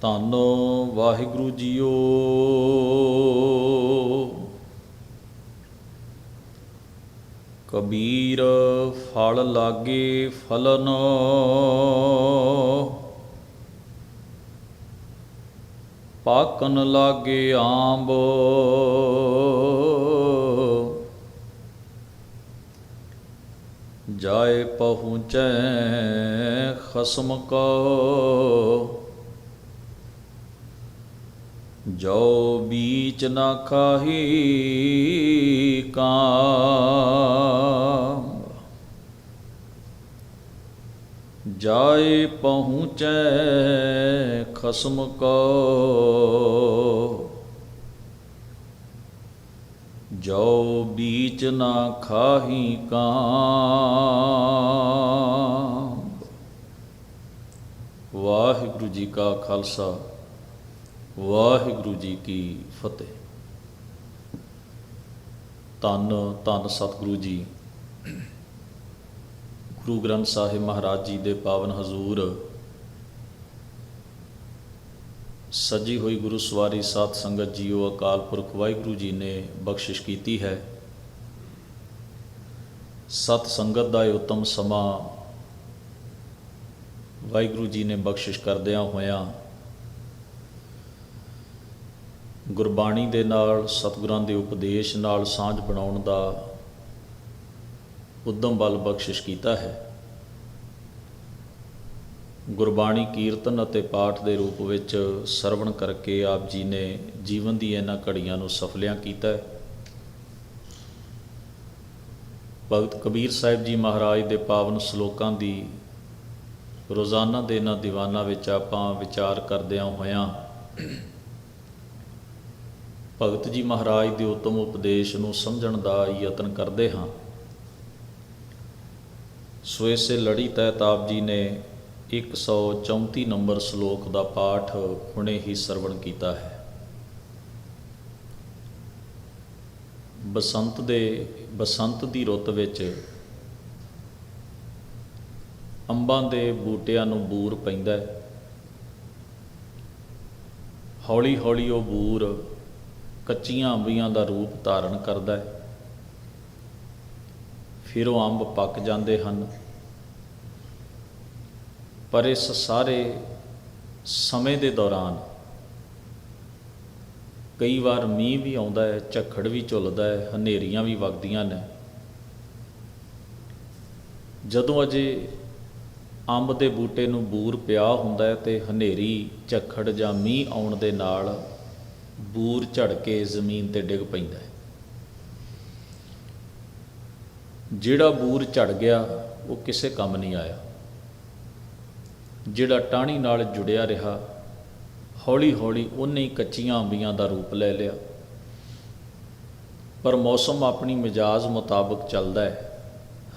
ਧੰਨ ਵਾਹਿਗੁਰੂ ਜੀਓ। ਕਬੀਰ ਫਲ ਲਾਗੇ ਫਲਨ। ਪਾਕਨ ਲਾਗੇ ਆਂਬ। ਜਾਏ ਪਹੁੰਚੈ ਖਸਮ ਕੋ। ਜੋ ਬੀਚ ਨਾ ਖਾਹੀ ਕਾਮ। ਜਾਏ ਪਹੁੰਚੈ ਖਸਮ ਕੋ। ਜੋ ਬੀਚ ਨਾ ਖਾਹੀ ਕਾਮ। ਵਾਹਿਗੁਰੂ ਜੀ ਕਾ ਖਾਲਸਾ। ਵਾਹਿਗੁਰੂ ਜੀ ਕੀ ਫਤਿਹ। ਧੰਨ ਧੰਨ ਸਤਿਗੁਰੂ ਜੀ। ਗੁਰੂ ਗ੍ਰੰਥ ਸਾਹਿਬ ਮਹਾਰਾਜ ਜੀ ਦੇ ਪਾਵਨ ਹਜ਼ੂਰ। ਸੱਜੀ ਹੋਈ ਗੁਰੂ ਸਵਾਰੀ ਸਾਧ ਸੰਗਤ ਜੀਓ ਅਕਾਲ ਪੁਰਖ ਵਾਹਿਗੁਰੂ ਜੀ ਨੇ ਬਖਸ਼ਿਸ਼ ਕੀਤੀ ਹੈ। ਸਤ ਸੰਗਤ ਦਾ ਇਹ ਉਤਮ ਸਮਾਂ ਵਾਹਿਗੁਰੂ ਜੀ ਨੇ ਬਖਸ਼ਿਸ਼ ਕਰਦਿਆਂ ਹੋਇਆਂ ਗੁਰਬਾਣੀ ਦੇ ਨਾਲ, ਸਤਿਗੁਰਾਂ ਦੇ ਉਪਦੇਸ਼ ਨਾਲ ਸਾਂਝ ਬਣਾਉਣ ਦਾ ਉਦਮ ਬਲ ਬਖਸ਼ਿਸ਼ ਕੀਤਾ ਹੈ। ਗੁਰਬਾਣੀ ਕੀਰਤਨ ਅਤੇ ਪਾਠ ਦੇ ਰੂਪ ਵਿੱਚ ਸਰਵਣ ਕਰਕੇ ਆਪ ਜੀ ਨੇ ਜੀਵਨ ਦੀ ਇਹਨਾਂ ਘੜੀਆਂ ਨੂੰ ਸਫਲਿਆਂ ਕੀਤਾ ਹੈ। ਭਗਤ ਕਬੀਰ ਸਾਹਿਬ ਜੀ ਮਹਾਰਾਜ ਦੇ ਪਾਵਨ ਸ਼ਲੋਕਾਂ ਦੀ ਰੋਜ਼ਾਨਾ ਦੇ ਇਹਨਾਂ ਦੀਵਾਨਾਂ ਵਿੱਚ ਆਪਾਂ ਵਿਚਾਰ ਕਰਦਿਆਂ ਹੋਇਆਂ ਭਗਤ ਜੀ ਮਹਾਰਾਜ ਦੇ ਉਤਮ ਉਪਦੇਸ਼ ਨੂੰ ਸਮਝਣ ਦਾ ਯਤਨ ਕਰਦੇ ਹਾਂ। ਸੋ ਇਸੇ ਲੜੀ ਤਹਿਤ ਆਪ ਜੀ ਨੇ 134 ਨੰਬਰ ਸ਼ਲੋਕ ਦਾ ਪਾਠ ਹੁਣੇ ਹੀ ਸਰਵਣ ਕੀਤਾ ਹੈ। ਬਸੰਤ ਦੇ, ਬਸੰਤ ਦੀ ਰੁੱਤ ਵਿੱਚ ਅੰਬਾਂ ਦੇ ਬੂਟਿਆਂ ਨੂੰ ਬੂਰ ਪੈਂਦਾ ਹੈ। ਹੌਲੀ ਹੌਲੀ ਉਹ ਬੂਰ ਕੱਚੀਆਂ ਅੰਬੀਆਂ ਦਾ ਰੂਪ ਧਾਰਨ ਕਰਦਾ ਹੈ। ਫਿਰ ਉਹ ਅੰਬ ਪੱਕ ਜਾਂਦੇ ਹਨ। ਪਰ ਇਸ ਸਾਰੇ ਸਮੇਂ ਦੇ ਦੌਰਾਨ ਕਈ ਵਾਰ ਮੀਂਹ ਵੀ ਆਉਂਦਾ ਹੈ, ਝੱਖੜ ਵੀ ਝੁੱਲਦਾ ਹੈ, ਹਨੇਰੀਆਂ ਵੀ ਵਗਦੀਆਂ ਨੇ। ਜਦੋਂ ਅਜੇ ਅੰਬ ਦੇ ਬੂਟੇ ਨੂੰ ਬੂਰ ਪਿਆ ਹੁੰਦਾ ਹੈ ਤੇ ਹਨੇਰੀ, ਝੱਖੜ ਜਾਂ ਮੀਂਹ ਆਉਣ ਦੇ ਨਾਲ ਬੂਰ ਝੜ ਕੇ ਜ਼ਮੀਨ ਤੇ ਡਿੱਗ ਪੈਂਦਾ ਹੈ। ਜਿਹੜਾ ਬੂਰ ਝੜ ਗਿਆ, ਉਹ ਕਿਸੇ ਕੰਮ ਨਹੀਂ ਆਇਆ। ਜਿਹੜਾ ਟਾਹਣੀ ਨਾਲ ਜੁੜਿਆ ਰਿਹਾ ਹੌਲੀ ਹੌਲੀ ਉਹਨੇ ਹੀ ਕੱਚੀਆਂ ਅੰਬੀਆਂ ਦਾ ਰੂਪ ਲੈ ਲਿਆ। ਪਰ ਮੌਸਮ ਆਪਣੀ ਮਿਜਾਜ਼ ਮੁਤਾਬਕ ਚੱਲਦਾ ਹੈ।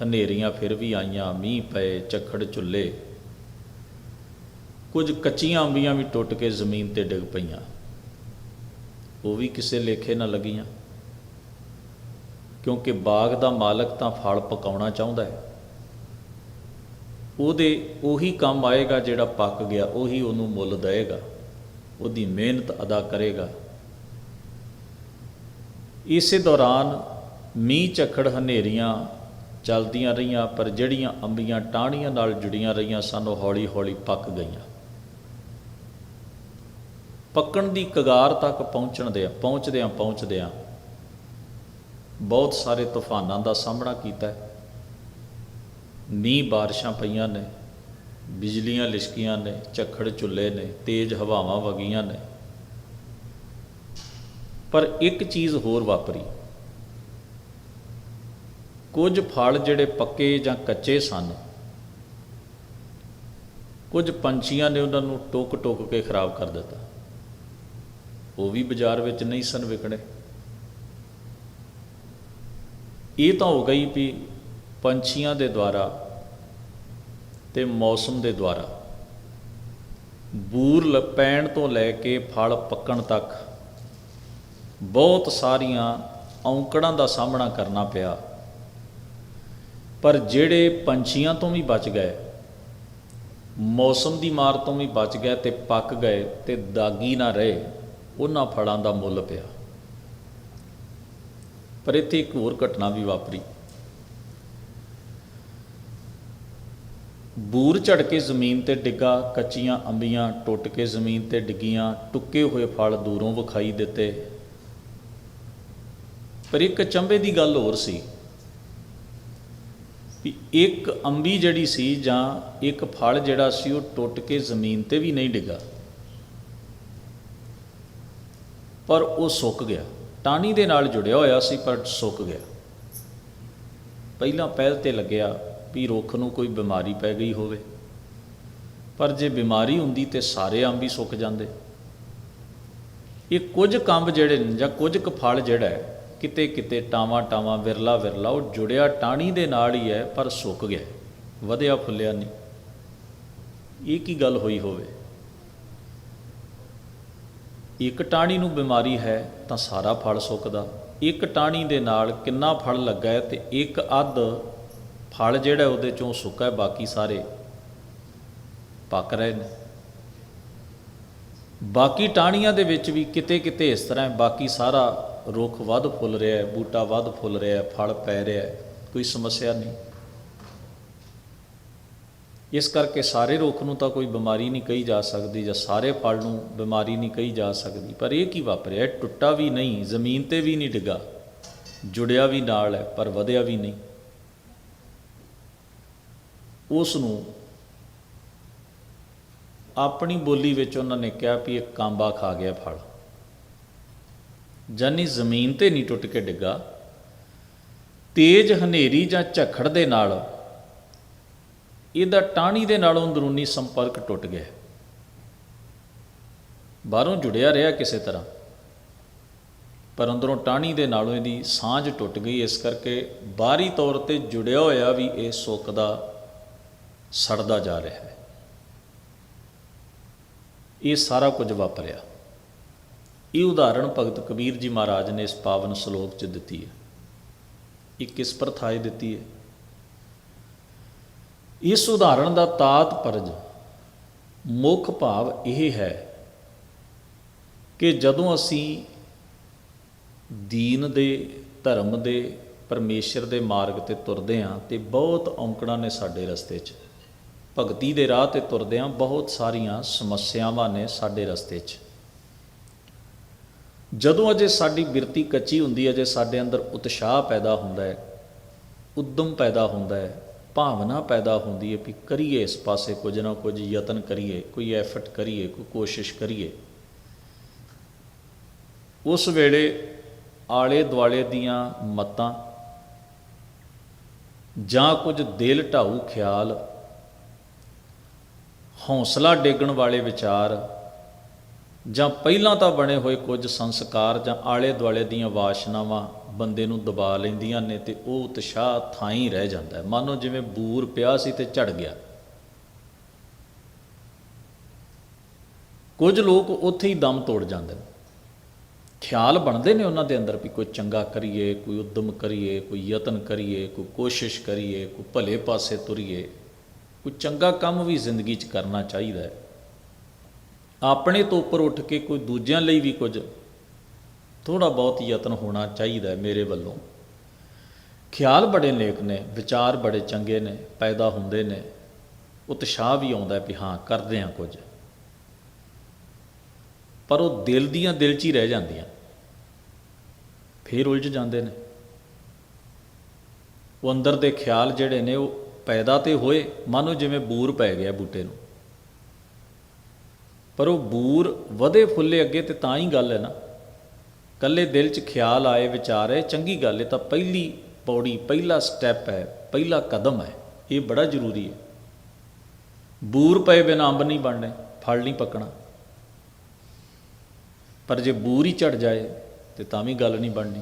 ਹਨੇਰੀਆਂ ਫਿਰ ਵੀ ਆਈਆਂ, ਮੀਂਹ ਪਏ ਚੱਖੜ ਚੁੱਲੇ ਕੁਝ ਕੱਚੀਆਂ ਅੰਬੀਆਂ ਵੀ ਟੁੱਟ ਕੇ ਜ਼ਮੀਨ ਤੇ ਡਿੱਗ ਪਈਆਂ। ਉਹ ਵੀ ਕਿਸੇ ਲੇਖੇ ਨਾ ਲੱਗੀਆਂ। ਕਿਉਂਕਿ ਬਾਗ ਦਾ ਮਾਲਕ ਤਾਂ ਫਲ ਪਕਾਉਣਾ ਚਾਹੁੰਦਾ ਹੈ। ਉਹਦੇ ਉਹੀ ਕੰਮ ਆਏਗਾ ਜਿਹੜਾ ਪੱਕ ਗਿਆ, ਉਹੀ ਉਹਨੂੰ ਮੁੱਲ ਦੇਵੇਗਾ। ਉਹਦੀ ਮਿਹਨਤ ਅਦਾ ਕਰੇਗਾ। ਇਸੇ ਦੌਰਾਨ ਮੀਂਹ, ਝੱਖੜ, ਹਨੇਰੀਆਂ ਚੱਲਦੀਆਂ ਰਹੀਆਂ, ਪਰ ਜਿਹੜੀਆਂ ਅੰਬੀਆਂ ਟਾਹਣੀਆਂ ਨਾਲ ਜੁੜੀਆਂ ਰਹੀਆਂ ਸਨ, ਉਹ ਹੌਲੀ-ਹੌਲੀ ਪੱਕ ਗਈਆਂ। ਪੱਕਣ ਦੀ ਕਗਾਰ ਤੱਕ ਪਹੁੰਚਣ ਦੇ ਪਹੁੰਚਦਿਆਂ ਪਹੁੰਚਦਿਆਂ ਬਹੁਤ ਸਾਰੇ ਤੂਫਾਨਾਂ ਦਾ ਸਾਹਮਣਾ ਕੀਤਾ ਮੀਂਹ ਬਾਰਿਸ਼ਾਂ ਪਈਆਂ ਨੇ, ਬਿਜਲੀਆਂ ਲਿਸ਼ਕੀਆਂ ਨੇ, ਝੱਖੜ ਝੁੱਲੇ ਨੇ, ਤੇਜ਼ ਹਵਾਵਾਂ ਵਗੀਆਂ ਨੇ। ਪਰ ਇੱਕ ਚੀਜ਼ ਹੋਰ ਵਾਪਰੀ। ਕੁਝ ਫਲ ਜਿਹੜੇ ਪੱਕੇ ਜਾਂ ਕੱਚੇ ਸਨ, ਕੁਝ ਪੰਛੀਆਂ ਨੇ ਉਹਨਾਂ ਨੂੰ ਟੋਕ ਟੋਕ ਕੇ ਖਰਾਬ ਕਰ ਦਿੱਤਾ। ਉਹ ਵੀ ਬਾਜ਼ਾਰ ਵਿੱਚ ਨਹੀਂ ਸਨ ਵਿਕਣੇ। ਇਹ ਤਾਂ ਹੋ ਗਈ ਵੀ ਪੰਛੀਆਂ ਦੇ ਦੁਆਰਾ ਤੇ ਮੌਸਮ ਦੇ ਦੁਆਰਾ ਬੂਰ ਲ- ਪੈਣ ਤੋਂ ਲੈ ਕੇ ਫਲ ਪੱਕਣ ਤੱਕ ਬਹੁਤ ਸਾਰੀਆਂ ਔਂਕੜਾਂ ਦਾ ਸਾਹਮਣਾ ਕਰਨਾ ਪਿਆ। ਪਰ ਜਿਹੜੇ ਪੰਛੀਆਂ ਤੋਂ ਵੀ ਬਚ ਗਏ, ਮੌਸਮ ਦੀ ਮਾਰ ਤੋਂ ਵੀ ਬਚ ਗਏ ਤੇ ਪੱਕ ਗਏ ਤੇ ਦਾਗੀ ਨਾ ਰਹੇ। ਉਹਨਾਂ ਫਲਾਂ ਦਾ ਮੁੱਲ ਪਿਆ। ਪਰ ਇੱਥੇ ਇੱਕ ਹੋਰ ਘਟਨਾ ਵੀ ਵਾਪਰੀ। ਬੂਰ ਝੜ ਕੇ ਜ਼ਮੀਨ ਤੇ ਡਿੱਗਾ, ਕੱਚੀਆਂ ਅੰਬੀਆਂ ਟੁੱਟ ਕੇ ਜ਼ਮੀਨ ਤੇ ਡਿੱਗੀਆਂ, ਟੁੱਕੇ ਹੋਏ ਫਲ ਦੂਰੋਂ ਵਿਖਾਈ ਦਿੱਤੇ। ਪਰ ਇੱਕ ਚੰਬੇ ਦੀ ਗੱਲ ਹੋਰ ਸੀ ਵੀ ਇੱਕ ਅੰਬੀ ਜਿਹੜੀ ਸੀ ਜਾਂ ਇੱਕ ਫਲ ਜਿਹੜਾ ਸੀ ਉਹ ਟੁੱਟ ਕੇ ਜ਼ਮੀਨ ਤੇ ਵੀ ਨਹੀਂ ਡਿੱਗਾ। ਪਰ ਉਹ ਸੁੱਕ ਗਿਆ। ਟਾਹਣੀ ਦੇ ਨਾਲ ਜੁੜਿਆ ਹੋਇਆ ਸੀ, ਪਰ ਸੁੱਕ ਗਿਆ। ਪਹਿਲਾਂ ਪਹਿਲ ਤੇ ਲੱਗਿਆ ਵੀ ਰੁੱਖ ਨੂੰ ਕੋਈ ਬਿਮਾਰੀ ਪੈ ਗਈ ਹੋਵੇ। ਪਰ ਜੇ ਬਿਮਾਰੀ ਹੁੰਦੀ ਤੇ ਸਾਰੇ ਅੰਬ ਹੀ ਸੁੱਕ ਜਾਂਦੇ। ਇਹ ਕੁਝ ਕੰਬ ਜਿਹੜੇ ਨੇ ਜਾਂ ਕੁਝ ਕੁ ਫਲ ਜਿਹੜਾ ਕਿਤੇ ਕਿਤੇ ਟਾਵਾਂ ਟਾਵਾਂ ਵਿਰਲਾ ਵਿਰਲਾ ਉਹ ਜੁੜਿਆ ਟਾਣੀ ਦੇ ਨਾਲ ਹੀ ਹੈ, ਪਰ ਸੁੱਕ ਗਿਆ। ਵਧਿਆ ਫੁੱਲਿਆ ਨਹੀਂ। ਇਹ ਕੀ ਗੱਲ ਹੋਈ ਹੋਵੇ? ਇੱਕ ਟਾਹਣੀ ਨੂੰ ਬਿਮਾਰੀ ਹੈ ਤਾਂ ਸਾਰਾ ਫਲ ਸੁੱਕਦਾ। ਇੱਕ ਟਾਹਣੀ ਦੇ ਨਾਲ ਕਿੰਨਾ ਫਲ ਲੱਗਾ ਹੈ ਤੇ ਇੱਕ ਅੱਧ ਫਲ ਜਿਹੜਾ ਉਹਦੇ ਚੋਂ ਸੁੱਕਾ ਹੈ, ਬਾਕੀ ਸਾਰੇ ਪੱਕ ਰਹੇ ਨੇ। ਬਾਕੀ ਟਾਹਣੀਆਂ ਦੇ ਵਿੱਚ ਵੀ ਕਿਤੇ ਕਿਤੇ ਇਸ ਤਰ੍ਹਾਂ ਬਾਕੀ ਸਾਰਾ ਰੁੱਖ ਵੱਧ ਫੁੱਲ ਰਿਹਾ ਹੈ, ਬੂਟਾ ਵੱਧ ਫੁੱਲ ਰਿਹਾ ਹੈ, ਫਲ ਪੈ ਰਿਹਾ ਹੈ, ਕੋਈ ਸਮੱਸਿਆ ਨਹੀਂ। ਇਸ ਕਰਕੇ ਸਾਰੇ ਰੁੱਖ ਨੂੰ ਤਾਂ ਕੋਈ ਬਿਮਾਰੀ ਨਹੀਂ ਕਹੀ ਜਾ ਸਕਦੀ ਜਾਂ ਸਾਰੇ ਫਲ ਨੂੰ ਬਿਮਾਰੀ ਨਹੀਂ ਕਹੀ ਜਾ ਸਕਦੀ। ਪਰ ਇਹ ਕੀ ਵਾਪਰਿਆ? ਇਹ ਟੁੱਟਾ ਵੀ ਨਹੀਂ, ਜ਼ਮੀਨ ਤੇ ਵੀ ਨਹੀਂ ਡਿੱਗਾ, ਜੁੜਿਆ ਵੀ ਨਾਲ ਹੈ, ਪਰ ਵਧਿਆ ਵੀ ਨਹੀਂ। ਉਸ ਨੂੰ ਆਪਣੀ ਬੋਲੀ ਵਿੱਚ ਉਹਨਾਂ ਨੇ ਕਿਹਾ ਵੀ ਇਹ ਕਾਂਬਾ ਖਾ ਗਿਆ ਫਲ। ਜਾਨੀ ਜ਼ਮੀਨ ਤੇ ਨਹੀਂ ਟੁੱਟ ਕੇ ਡਿੱਗਾ, ਤੇਜ਼ ਹਨੇਰੀ ਜਾਂ ਝੱਖੜ ਦੇ ਨਾਲ ਇਹਦਾ ਟਾਹਣੀ ਦੇ ਨਾਲੋਂ ਅੰਦਰੂਨੀ ਸੰਪਰਕ ਟੁੱਟ ਗਿਆ ਬਾਹਰੋਂ ਜੁੜਿਆ ਰਿਹਾ ਕਿਸੇ ਤਰ੍ਹਾਂ। ਪਰ ਅੰਦਰੋਂ ਟਾਹਣੀ ਦੇ ਨਾਲੋਂ ਇਹਦੀ ਸਾਂਝ ਟੁੱਟ ਗਈ, ਇਸ ਕਰਕੇ ਬਾਹਰੀ ਤੌਰ ਤੇ ਜੁੜਿਆ ਹੋਇਆ ਵੀ ਇਹ ਸੁੱਕਦਾ ਸੜਦਾ ਜਾ ਰਿਹਾ ਹੈ। ਇਹ ਸਾਰਾ ਕੁਝ ਵਾਪਰਿਆ। ਇਹ ਉਦਾਹਰਣ ਭਗਤ ਕਬੀਰ ਜੀ ਮਹਾਰਾਜ ਨੇ ਇਸ ਪਾਵਨ ਸ਼ਲੋਕ 'ਚ ਦਿੱਤੀ ਹੈ। ਇਹ ਕਿਸ ਪ੍ਰਥਾਏ ਦਿੱਤੀ ਹੈ ਇਸ ਉਦਾਹਰਣ ਦਾ ਤਾਤਪਰਜ ਮੁੱਖ ਭਾਵ ਇਹ ਹੈ ਕਿ ਜਦੋਂ ਅਸੀਂ ਦੀਨ ਦੇ, ਧਰਮ ਦੇ, ਪਰਮੇਸ਼ਰ ਦੇ ਮਾਰਗ ਤੇ ਤੁਰਦੇ ਹਾਂ ਤੇ ਬਹੁਤ ਔਂਕੜਾਂ ਨੇ ਸਾਡੇ ਰਸਤੇ 'ਚ। ਭਗਤੀ ਦੇ ਰਾਹ ਤੇ ਤੁਰਦੇ ਹਾਂ, ਬਹੁਤ ਸਾਰੀਆਂ ਸਮੱਸਿਆਵਾਂ ਨੇ ਸਾਡੇ ਰਸਤੇ 'ਚ। ਜਦੋਂ ਅਜੇ ਸਾਡੀ ਬਿਰਤੀ ਕੱਚੀ ਹੁੰਦੀ ਹੈ ਜੇ ਸਾਡੇ ਅੰਦਰ ਉਤਸ਼ਾਹ ਪੈਦਾ ਹੁੰਦਾ ਹੈ, ਉਦਮ ਪੈਦਾ ਹੁੰਦਾ ਹੈ ਭਾਵਨਾ ਪੈਦਾ ਹੁੰਦੀ ਹੈ ਵੀ ਕਰੀਏ ਇਸ ਪਾਸੇ ਕੁਝ ਨਾ ਕੁਝ, ਯਤਨ ਕਰੀਏ, ਕੋਈ ਐਫਰਟ ਕਰੀਏ, ਕੋਈ ਕੋਸ਼ਿਸ਼ ਕਰੀਏ। ਉਸ ਵੇਲੇ ਆਲੇ ਦੁਆਲੇ ਦੀਆਂ ਮਤਾਂ ਜਾਂ ਕੁਝ ਦਿਲ ਢਾਊ ਖਿਆਲ, ਹੌਸਲਾ ਡੇਗਣ ਵਾਲੇ ਵਿਚਾਰ ਜਾਂ ਪਹਿਲਾਂ ਤਾਂ ਬਣੇ ਹੋਏ ਕੁਝ ਸੰਸਕਾਰ ਜਾਂ ਆਲੇ ਦੁਆਲੇ ਦੀਆਂ ਵਾਸ਼ਨਾਵਾਂ ਬੰਦੇ ਨੂੰ ਦਬਾ ਲੈਂਦੀਆਂ ਨੇ ਤੇ ਉਹ ਉਤਸ਼ਾਹ ਥਾਂ ਹੀ ਰਹਿ ਜਾਂਦਾ ਹੈ। ਮਾਨੋ ਜਿਵੇਂ ਬੂਰ ਪਿਆ ਸੀ ਤੇ ਝੜ ਗਿਆ। ਕੁਝ ਲੋਕ ਉੱਥੇ ਹੀ ਦਮ ਤੋੜ ਜਾਂਦੇ ਨੇ। ਖਿਆਲ ਬਣਦੇ ਨੇ ਉਹਨਾਂ ਦੇ ਅੰਦਰ ਵੀ ਕੋਈ ਚੰਗਾ ਕਰੀਏ, ਕੋਈ ਉਦਮ ਕਰੀਏ, ਕੋਈ ਯਤਨ ਕਰੀਏ, ਕੋਈ ਕੋਸ਼ਿਸ਼ ਕਰੀਏ, ਕੋਈ ਭਲੇ ਪਾਸੇ ਤੁਰੀਏ। ਕੋਈ ਚੰਗਾ ਕੰਮ ਵੀ ਜ਼ਿੰਦਗੀ 'ਚ ਕਰਨਾ ਚਾਹੀਦਾ ਹੈ। ਆਪਣੇ ਤੋਂ ਉੱਪਰ ਉੱਠ ਕੇ ਕੋਈ ਦੂਜਿਆਂ ਲਈ ਵੀ ਕੁਝ ਥੋੜਾ ਬਹੁਤ ਯਤਨ ਹੋਣਾ ਚਾਹੀਦਾ ਮੇਰੇ ਵੱਲੋਂ। ਖਿਆਲ ਬੜੇ ਨੇਕ ਨੇ, ਵਿਚਾਰ ਬੜੇ ਚੰਗੇ ਨੇ, ਪੈਦਾ ਹੁੰਦੇ ਨੇ। ਉਤਸ਼ਾਹ ਵੀ ਆਉਂਦਾ ਵੀ ਹਾਂ, ਕਰਦੇ ਹਾਂ ਕੁਝ। ਪਰ ਉਹ ਦਿਲ ਦੀਆਂ ਦਿਲ 'ਚ ਹੀ ਰਹਿ ਜਾਂਦੀਆਂ। ਫੇਰ ਉਲਝ ਜਾਂਦੇ ਨੇ। ਉਹ ਅੰਦਰ ਦੇ ਖਿਆਲ ਜਿਹੜੇ ਨੇ, ਉਹ ਪੈਦਾ ਤੇ ਹੋਏ, ਮਾਨੋ ਜਿਵੇਂ ਬੂਰ ਪੈ ਗਿਆ ਬੂਟੇ ਨੂੰ। ਪਰ ਉਹ ਬੂਰ ਵਧੇ ਫੁੱਲੇ ਅੱਗੇ ਤੇ ਤਾਂ ਹੀ ਗੱਲ ਹੈ ਨਾ। ਕੱਲੇ ਦਿਲ 'ਚ ਖਿਆਲ ਆਏ ਵਿਚਾਰ ਹੈ ਚੰਗੀ ਗੱਲ ਹੈ ਤਾਂ ਪਹਿਲੀ ਪੌੜੀ, ਪਹਿਲਾ ਸਟੈਪ ਹੈ, ਪਹਿਲਾ ਕਦਮ ਹੈ, ਇਹ ਬੜਾ ਜ਼ਰੂਰੀ ਹੈ। ਬੂਰ ਪਏ ਬਿਨਾਂ ਅੰਬ ਨਹੀਂ ਬਣਨੇ, ਫਲ ਨਹੀਂ ਪੱਕਣਾ। ਪਰ ਜੇ ਬੂਰ ਹੀ ਝੜ ਜਾਏ, ਤੇ ਤਾਂ ਵੀ ਗੱਲ ਨਹੀਂ ਬਣਨੀ।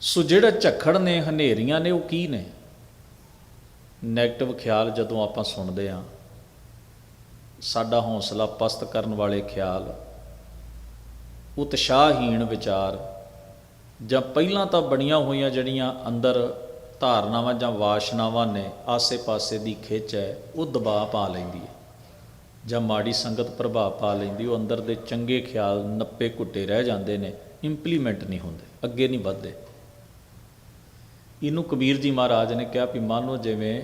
ਸੋ ਜਿਹੜਾ ਝੱਖੜ ਨੇ, ਹਨੇਰੀਆਂ ਨੇ, ਉਹ ਕੀ ਨੇ? 네ਗੇਟਿਵ ਖਿਆਲ ਜਦੋਂ ਆਪਾਂ ਸੁਣਦੇ ਹਾਂ ਸਾਡਾ ਹੌਸਲਾ ਪਸਤ ਕਰਨ ਵਾਲੇ ਖਿਆਲ, ਉਤਸ਼ਾਹਹੀਣ ਵਿਚਾਰ, ਜਾਂ ਪਹਿਲਾਂ ਤਾਂ ਬਣੀਆਂ ਹੋਈਆਂ ਜਿਹੜੀਆਂ ਅੰਦਰ ਧਾਰਨਾਵਾਂ ਜਾਂ ਵਾਸ਼ਨਾਵਾਂ ਨੇ ਆਸੇ-ਪਾਸੇ ਦੀ ਖਿੱਚ ਹੈ, ਉਹ ਦਬਾਅ ਪਾ ਲੈਂਦੀ ਹੈ, ਜਾਂ ਮਾੜੀ ਸੰਗਤ ਪ੍ਰਭਾਵ ਪਾ ਲੈਂਦੀ, ਉਹ ਅੰਦਰ ਦੇ ਚੰਗੇ ਖਿਆਲ ਨੱਪੇ ਘੁੱਟੇ ਰਹਿ ਜਾਂਦੇ ਨੇ ਇੰਪਲੀਮੈਂਟ ਨਹੀਂ ਹੁੰਦੇ, ਅੱਗੇ ਨਹੀਂ ਵੱਧਦੇ। ਇਹਨੂੰ ਕਬੀਰ ਜੀ ਮਹਾਰਾਜ ਨੇ ਕਿਹਾ ਵੀ ਮੰਨੋ ਜਿਵੇਂ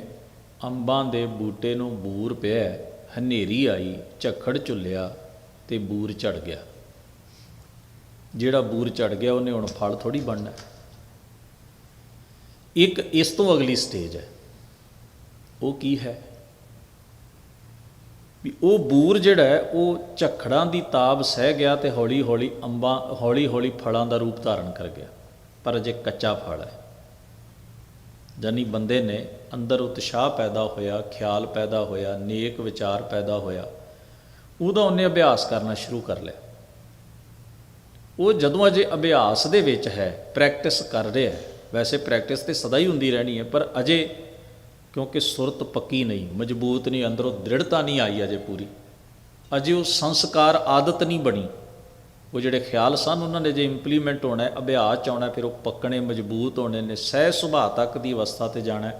ਅੰਬਾਂ ਦੇ ਬੂਟੇ ਨੂੰ ਬੂਰ ਪਿਆ ਹਨੇਰੀ ਆਈ, ਝੱਖੜ ਝੁੱਲਿਆ ਤੇ ਬੂਰ ਝੜ ਗਿਆ। ਜਿਹੜਾ ਬੂਰ ਝੜ ਗਿਆ, ਉਹਨੇ ਹੁਣ ਫਲ ਥੋੜੀ ਬਣਨਾ। ਇੱਕ ਇਸ ਤੋਂ ਅਗਲੀ ਸਟੇਜ ਹੈ। ਉਹ ਕੀ ਹੈ? ਵੀ ਉਹ ਬੂਰ ਜਿਹੜਾ ਹੈ, ਉਹ ਝਖੜਾਂ ਦੀ ਤਾਬ ਸਹਿ ਗਿਆ ਤੇ ਹੌਲੀ ਹੌਲੀ ਅੰਬਾਂ ਹੌਲੀ ਹੌਲੀ ਫਲਾਂ ਦਾ ਰੂਪ ਧਾਰਨ ਕਰ ਗਿਆ। ਪਰ ਅਜੇ ਕੱਚਾ ਫਲ ਹੈ। ਜਾਨੀ ਬੰਦੇ ਨੇ ਅੰਦਰ ਉਤਸ਼ਾਹ ਪੈਦਾ ਹੋਇਆ, ਖਿਆਲ ਪੈਦਾ ਹੋਇਆ, ਨੇਕ ਵਿਚਾਰ ਪੈਦਾ ਹੋਇਆ, ਉਹਦਾ ਉਹਨੇ ਅਭਿਆਸ ਕਰਨਾ ਸ਼ੁਰੂ ਕਰ ਲਿਆ। ਉਹ ਜਦੋਂ ਅਜੇ ਅਭਿਆਸ ਦੇ ਵਿੱਚ ਹੈ ਪ੍ਰੈਕਟਿਸ ਕਰ ਰਿਹਾ ਹੈ, ਵੈਸੇ ਪ੍ਰੈਕਟਿਸ ਤੇ ਸਦਾ ਹੀ ਹੁੰਦੀ ਰਹਿਣੀ ਹੈ, ਪਰ ਅਜੇ ਕਿਉਂਕਿ ਸੁਰਤ ਪੱਕੀ ਨਹੀਂ, ਮਜ਼ਬੂਤ ਨਹੀਂ, ਅੰਦਰੋਂ ਦ੍ਰਿੜਤਾ ਨਹੀਂ ਆਈ ਅਜੇ ਪੂਰੀ। ਅਜੇ ਉਹ ਸੰਸਕਾਰ ਆਦਤ ਨਹੀਂ ਬਣੀ। ਉਹ ਜਿਹੜੇ ਖਿਆਲ ਸਨ, ਉਹਨਾਂ ਨੇ ਜੇ ਇੰਪਲੀਮੈਂਟ ਹੋਣਾ ਹੈ, ਅਭਿਆਸ ਚ ਆਉਣਾ ਫਿਰ ਉਹ ਪੱਕਣੇ ਮਜ਼ਬੂਤ ਹੋਣੇ ਨੇ, ਸਹਿ ਸੁਭਾਅ ਤੱਕ ਦੀ ਅਵਸਥਾ ਤੇ ਜਾਣਾ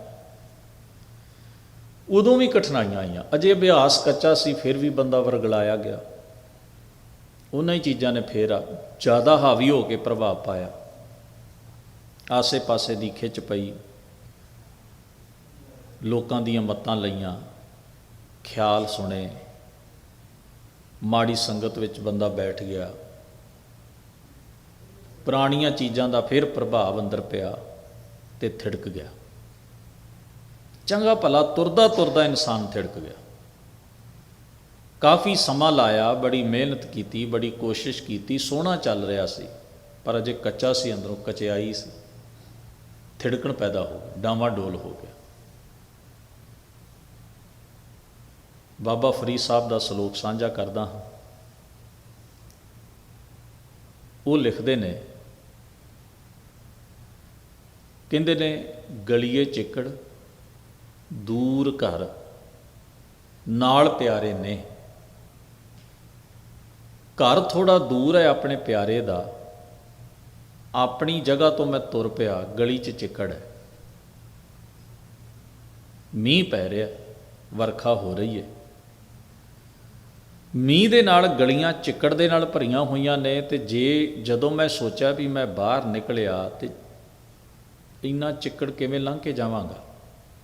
ਉਦੋਂ ਵੀ ਕਠਿਨਾਈਆਂ ਆਈਆਂ। ਅਜੇ ਅਭਿਆਸ ਕੱਚਾ ਸੀ, ਫਿਰ ਵੀ ਬੰਦਾ ਵਰਗਲਾਇਆ ਗਿਆ। ਉਹਨਾਂ ਹੀ ਚੀਜ਼ਾਂ ਨੇ ਫੇਰ ਜ਼ਿਆਦਾ ਹਾਵੀ ਹੋ ਕੇ ਪ੍ਰਭਾਵ ਪਾਇਆ। ਆਸੇ-ਪਾਸੇ ਦੀ ਖਿੱਚ ਪਈ। ਲੋਕਾਂ ਦੀਆਂ ਮੱਤਾਂ ਲਈਆਂ। ਖਿਆਲ ਸੁਣੇ। ਮਾੜੀ ਸੰਗਤ ਵਿੱਚ ਬੰਦਾ ਬੈਠ ਗਿਆ। ਪੁਰਾਣੀਆਂ ਚੀਜ਼ਾਂ ਦਾ ਫਿਰ ਪ੍ਰਭਾਵ ਅੰਦਰ ਪਿਆ ਤੇ ਥਿੜਕ ਗਿਆ। ਚੰਗਾ ਭਲਾ ਤੁਰਦਾ ਤੁਰਦਾ ਇਨਸਾਨ ਥਿੜਕ ਗਿਆ। ਕਾਫੀ ਸਮਾਂ ਲਾਇਆ, ਬੜੀ ਮਿਹਨਤ ਕੀਤੀ, ਬੜੀ ਕੋਸ਼ਿਸ਼ ਕੀਤੀ, ਸੋਹਣਾ ਚੱਲ ਰਿਹਾ ਸੀ, ਪਰ ਅਜੇ ਕੱਚਾ ਸੀ, ਅੰਦਰੋਂ ਕਚਿਆਈ ਸੀ। ਥਿੜਕਣ ਪੈਦਾ ਹੋ ਗਈ, ਡਾਵਾਂ ਡੋਲ ਹੋ ਗਿਆ। ਬਾਬਾ ਫਰੀਦ ਸਾਹਿਬ ਦਾ ਸ਼ਲੋਕ ਸਾਂਝਾ ਕਰਦਾ ਹਾਂ। ਉਹ ਲਿਖਦੇ ਨੇ ਕਹਿੰਦੇ ਨੇ ਗਲੀਏ ਚਿੱਕੜ, ਦੂਰ ਘਰ, ਨਾਲ ਪਿਆਰੇ ਨੇ। ਘਰ ਥੋੜਾ ਦੂਰ ਹੈ ਆਪਣੇ ਪਿਆਰੇ ਦਾ। ਆਪਣੀ ਜਗ੍ਹਾ ਤੋਂ ਮੈਂ ਤੁਰ ਪਿਆ, ਗਲੀ 'ਚ ਚਿੱਕੜ ਹੈ। ਮੀਂਹ ਪੈ ਰਿਹਾ, ਵਰਖਾ ਹੋ ਰਹੀ ਹੈ। ਮੀਂਹ ਦੇ ਨਾਲ ਗਲੀਆਂ ਚਿੱਕੜ ਦੇ ਨਾਲ ਭਰੀਆਂ ਹੋਈਆਂ ਨੇ ਤੇ ਜੇ ਜਦੋਂ ਮੈਂ ਸੋਚਿਆ ਵੀ ਮੈਂ ਬਾਹਰ ਨਿਕਲਿਆ ਤੇ ਇੰਨਾ ਚਿੱਕੜ ਕਿਵੇਂ ਲੰਘ ਕੇ ਜਾਵਾਂਗਾ?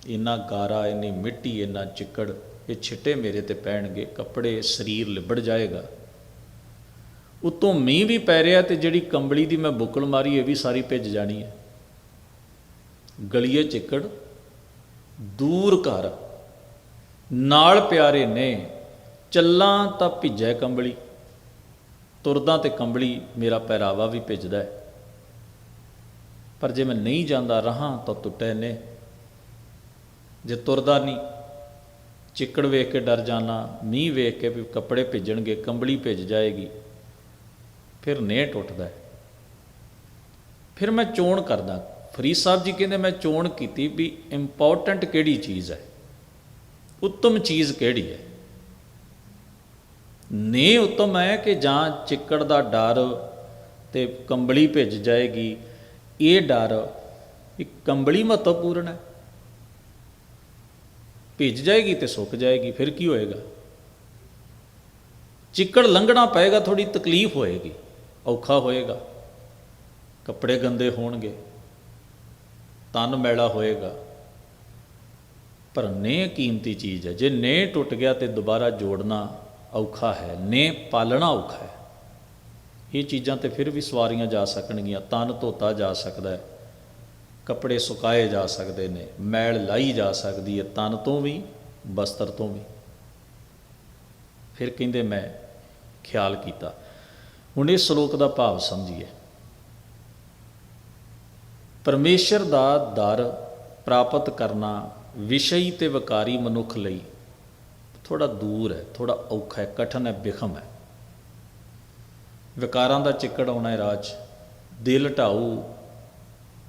ਇੰਨਾ ਗਾਰਾ, ਇੰਨੀ ਮਿੱਟੀ, ਇੰਨਾ ਚਿੱਕੜ, ਇਹ ਛਿੱਟੇ ਮੇਰੇ ਤੇ ਪੈਣਗੇ, ਕੱਪੜੇ, ਸਰੀਰ ਲਿਬੜ ਜਾਏਗਾ। ਉਤੋਂ ਮੀਂਹ ਵੀ ਪੈ ਰਿਹਾ ਤੇ ਜਿਹੜੀ ਕੰਬਲੀ ਦੀ ਮੈਂ ਬੁੱਕਲ ਮਾਰੀ, ਇਹ ਵੀ ਸਾਰੀ ਭਿੱਜ ਜਾਣੀ ਹੈ। ਗਲੀਏ ਚਿੱਕੜ, ਦੂਰ ਘਰ, ਨਾਲ ਪਿਆਰੇ ਨੇ, ਚੱਲਾਂ ਤਾਂ ਭਿੱਜੈ ਕੰਬਲੀ, ਤੁਰਦਾ ਤੇ ਕੰਬਲੀ ਮੇਰਾ ਪਹਿਰਾਵਾ ਵੀ ਭਿੱਜਦਾ ਹੈ। ਪਰ ਜੇ ਮੈਂ ਨਹੀਂ ਜਾਂਦਾ ਰਹਾ ਤਾਂ ਟੁੱਟੇ ਨੇ। ਜੇ ਤੁਰਦਾ ਨਹੀਂ, ਚਿੱਕੜ ਵੇਖ ਕੇ ਡਰ ਜਾਣਾ, ਮੀਂਹ ਵੇਖ ਕੇ ਵੀ ਕੱਪੜੇ ਭਿੱਜਣਗੇ, ਕੰਬਲੀ ਭਿੱਜ ਜਾਏਗੀ, ਫਿਰ ਨੇ ਟੁੱਟਦਾ ਫਿਰ ਮੈਂ ਚੋਣ ਕਰਦਾ। ਫਰੀਦ ਸਾਹਿਬ ਜੀ ਕਹਿੰਦੇ, ਮੈਂ ਚੋਣ ਕੀਤੀ ਵੀ ਇੰਪੋਰਟੈਂਟ ਕਿਹੜੀ ਚੀਜ਼ ਹੈ? ਉੱਤਮ ਚੀਜ਼ ਕਿਹੜੀ ਹੈ? ਨੇ ਉੱਤਮ ਹੈ ਕਿ ਜਾਂ ਚਿੱਕੜ ਦਾ ਡਰ ਤੇ ਕੰਬਲੀ ਭਿੱਜ ਜਾਏਗੀ ਇਹ ਡਰ ਵੀ ਕੰਬਲੀ ਮਹੱਤਵਪੂਰਨ ਹੈ। ਭਿੱਜ ਜਾਏਗੀ ਤੇ ਸੁੱਕ ਜਾਏਗੀ, ਫਿਰ ਕੀ ਹੋਏਗਾ? ਚਿੱਕੜ ਲੰਘਣਾ ਪਏਗਾ ਥੋੜੀ ਤਕਲੀਫ ਹੋਏਗੀ, ਔਖਾ ਹੋਏਗਾ। ਕੱਪੜੇ ਗੰਦੇ ਹੋਣਗੇ, ਤਨ ਮੈਲਾ ਹੋਏਗਾ। ਪਰ ਨੇ ਕੀਮਤੀ ਚੀਜ਼ ਹੈ। ਜੇ ਨੇ ਟੁੱਟ ਗਿਆ ਤੇ ਦੁਬਾਰਾ ਜੋੜਨਾ ਔਖਾ ਹੈ ਨੇ ਪਾਲਣਾ ਔਖਾ ਹੈ। ਇਹ ਚੀਜ਼ਾਂ ਤੇ ਫਿਰ ਵੀ ਸਵਾਰੀਆਂ ਜਾ ਸਕਣਗੀਆਂ, ਤਨ ਧੋਤਾ ਜਾ ਸਕਦਾ ਹੈ, ਕੱਪੜੇ ਸੁਕਾਏ ਜਾ ਸਕਦੇ ਨੇ, ਮੈਲ ਲਾਈ ਜਾ ਸਕਦੀ ਹੈ, ਤਨ ਤੋਂ ਵੀ, ਬਸਤਰ ਤੋਂ ਵੀ। ਫਿਰ ਕਹਿੰਦੇ ਮੈਂ ਖਿਆਲ ਕੀਤਾ। ਹੁਣ ਇਸ ਸ਼ਲੋਕ ਦਾ ਭਾਵ ਸਮਝੀਏ। ਪਰਮੇਸ਼ਰ ਦਾ ਦਰ ਪ੍ਰਾਪਤ ਕਰਨਾ ਵਿਸ਼ਈ ਤੇ ਵਿਕਾਰੀ ਮਨੁੱਖ ਲਈ ਥੋੜਾ ਦੂਰ ਹੈ ਥੋੜਾ ਔਖਾ ਹੈ, ਕਠਨ ਹੈ ਬਿਖਮ ਹੈ। ਵਿਕਾਰਾਂ ਦਾ ਚਿੱਕੜ ਆਉਣਾ ਹੈ ਰਾਜ। ਦਿਲ ਢਾਊ,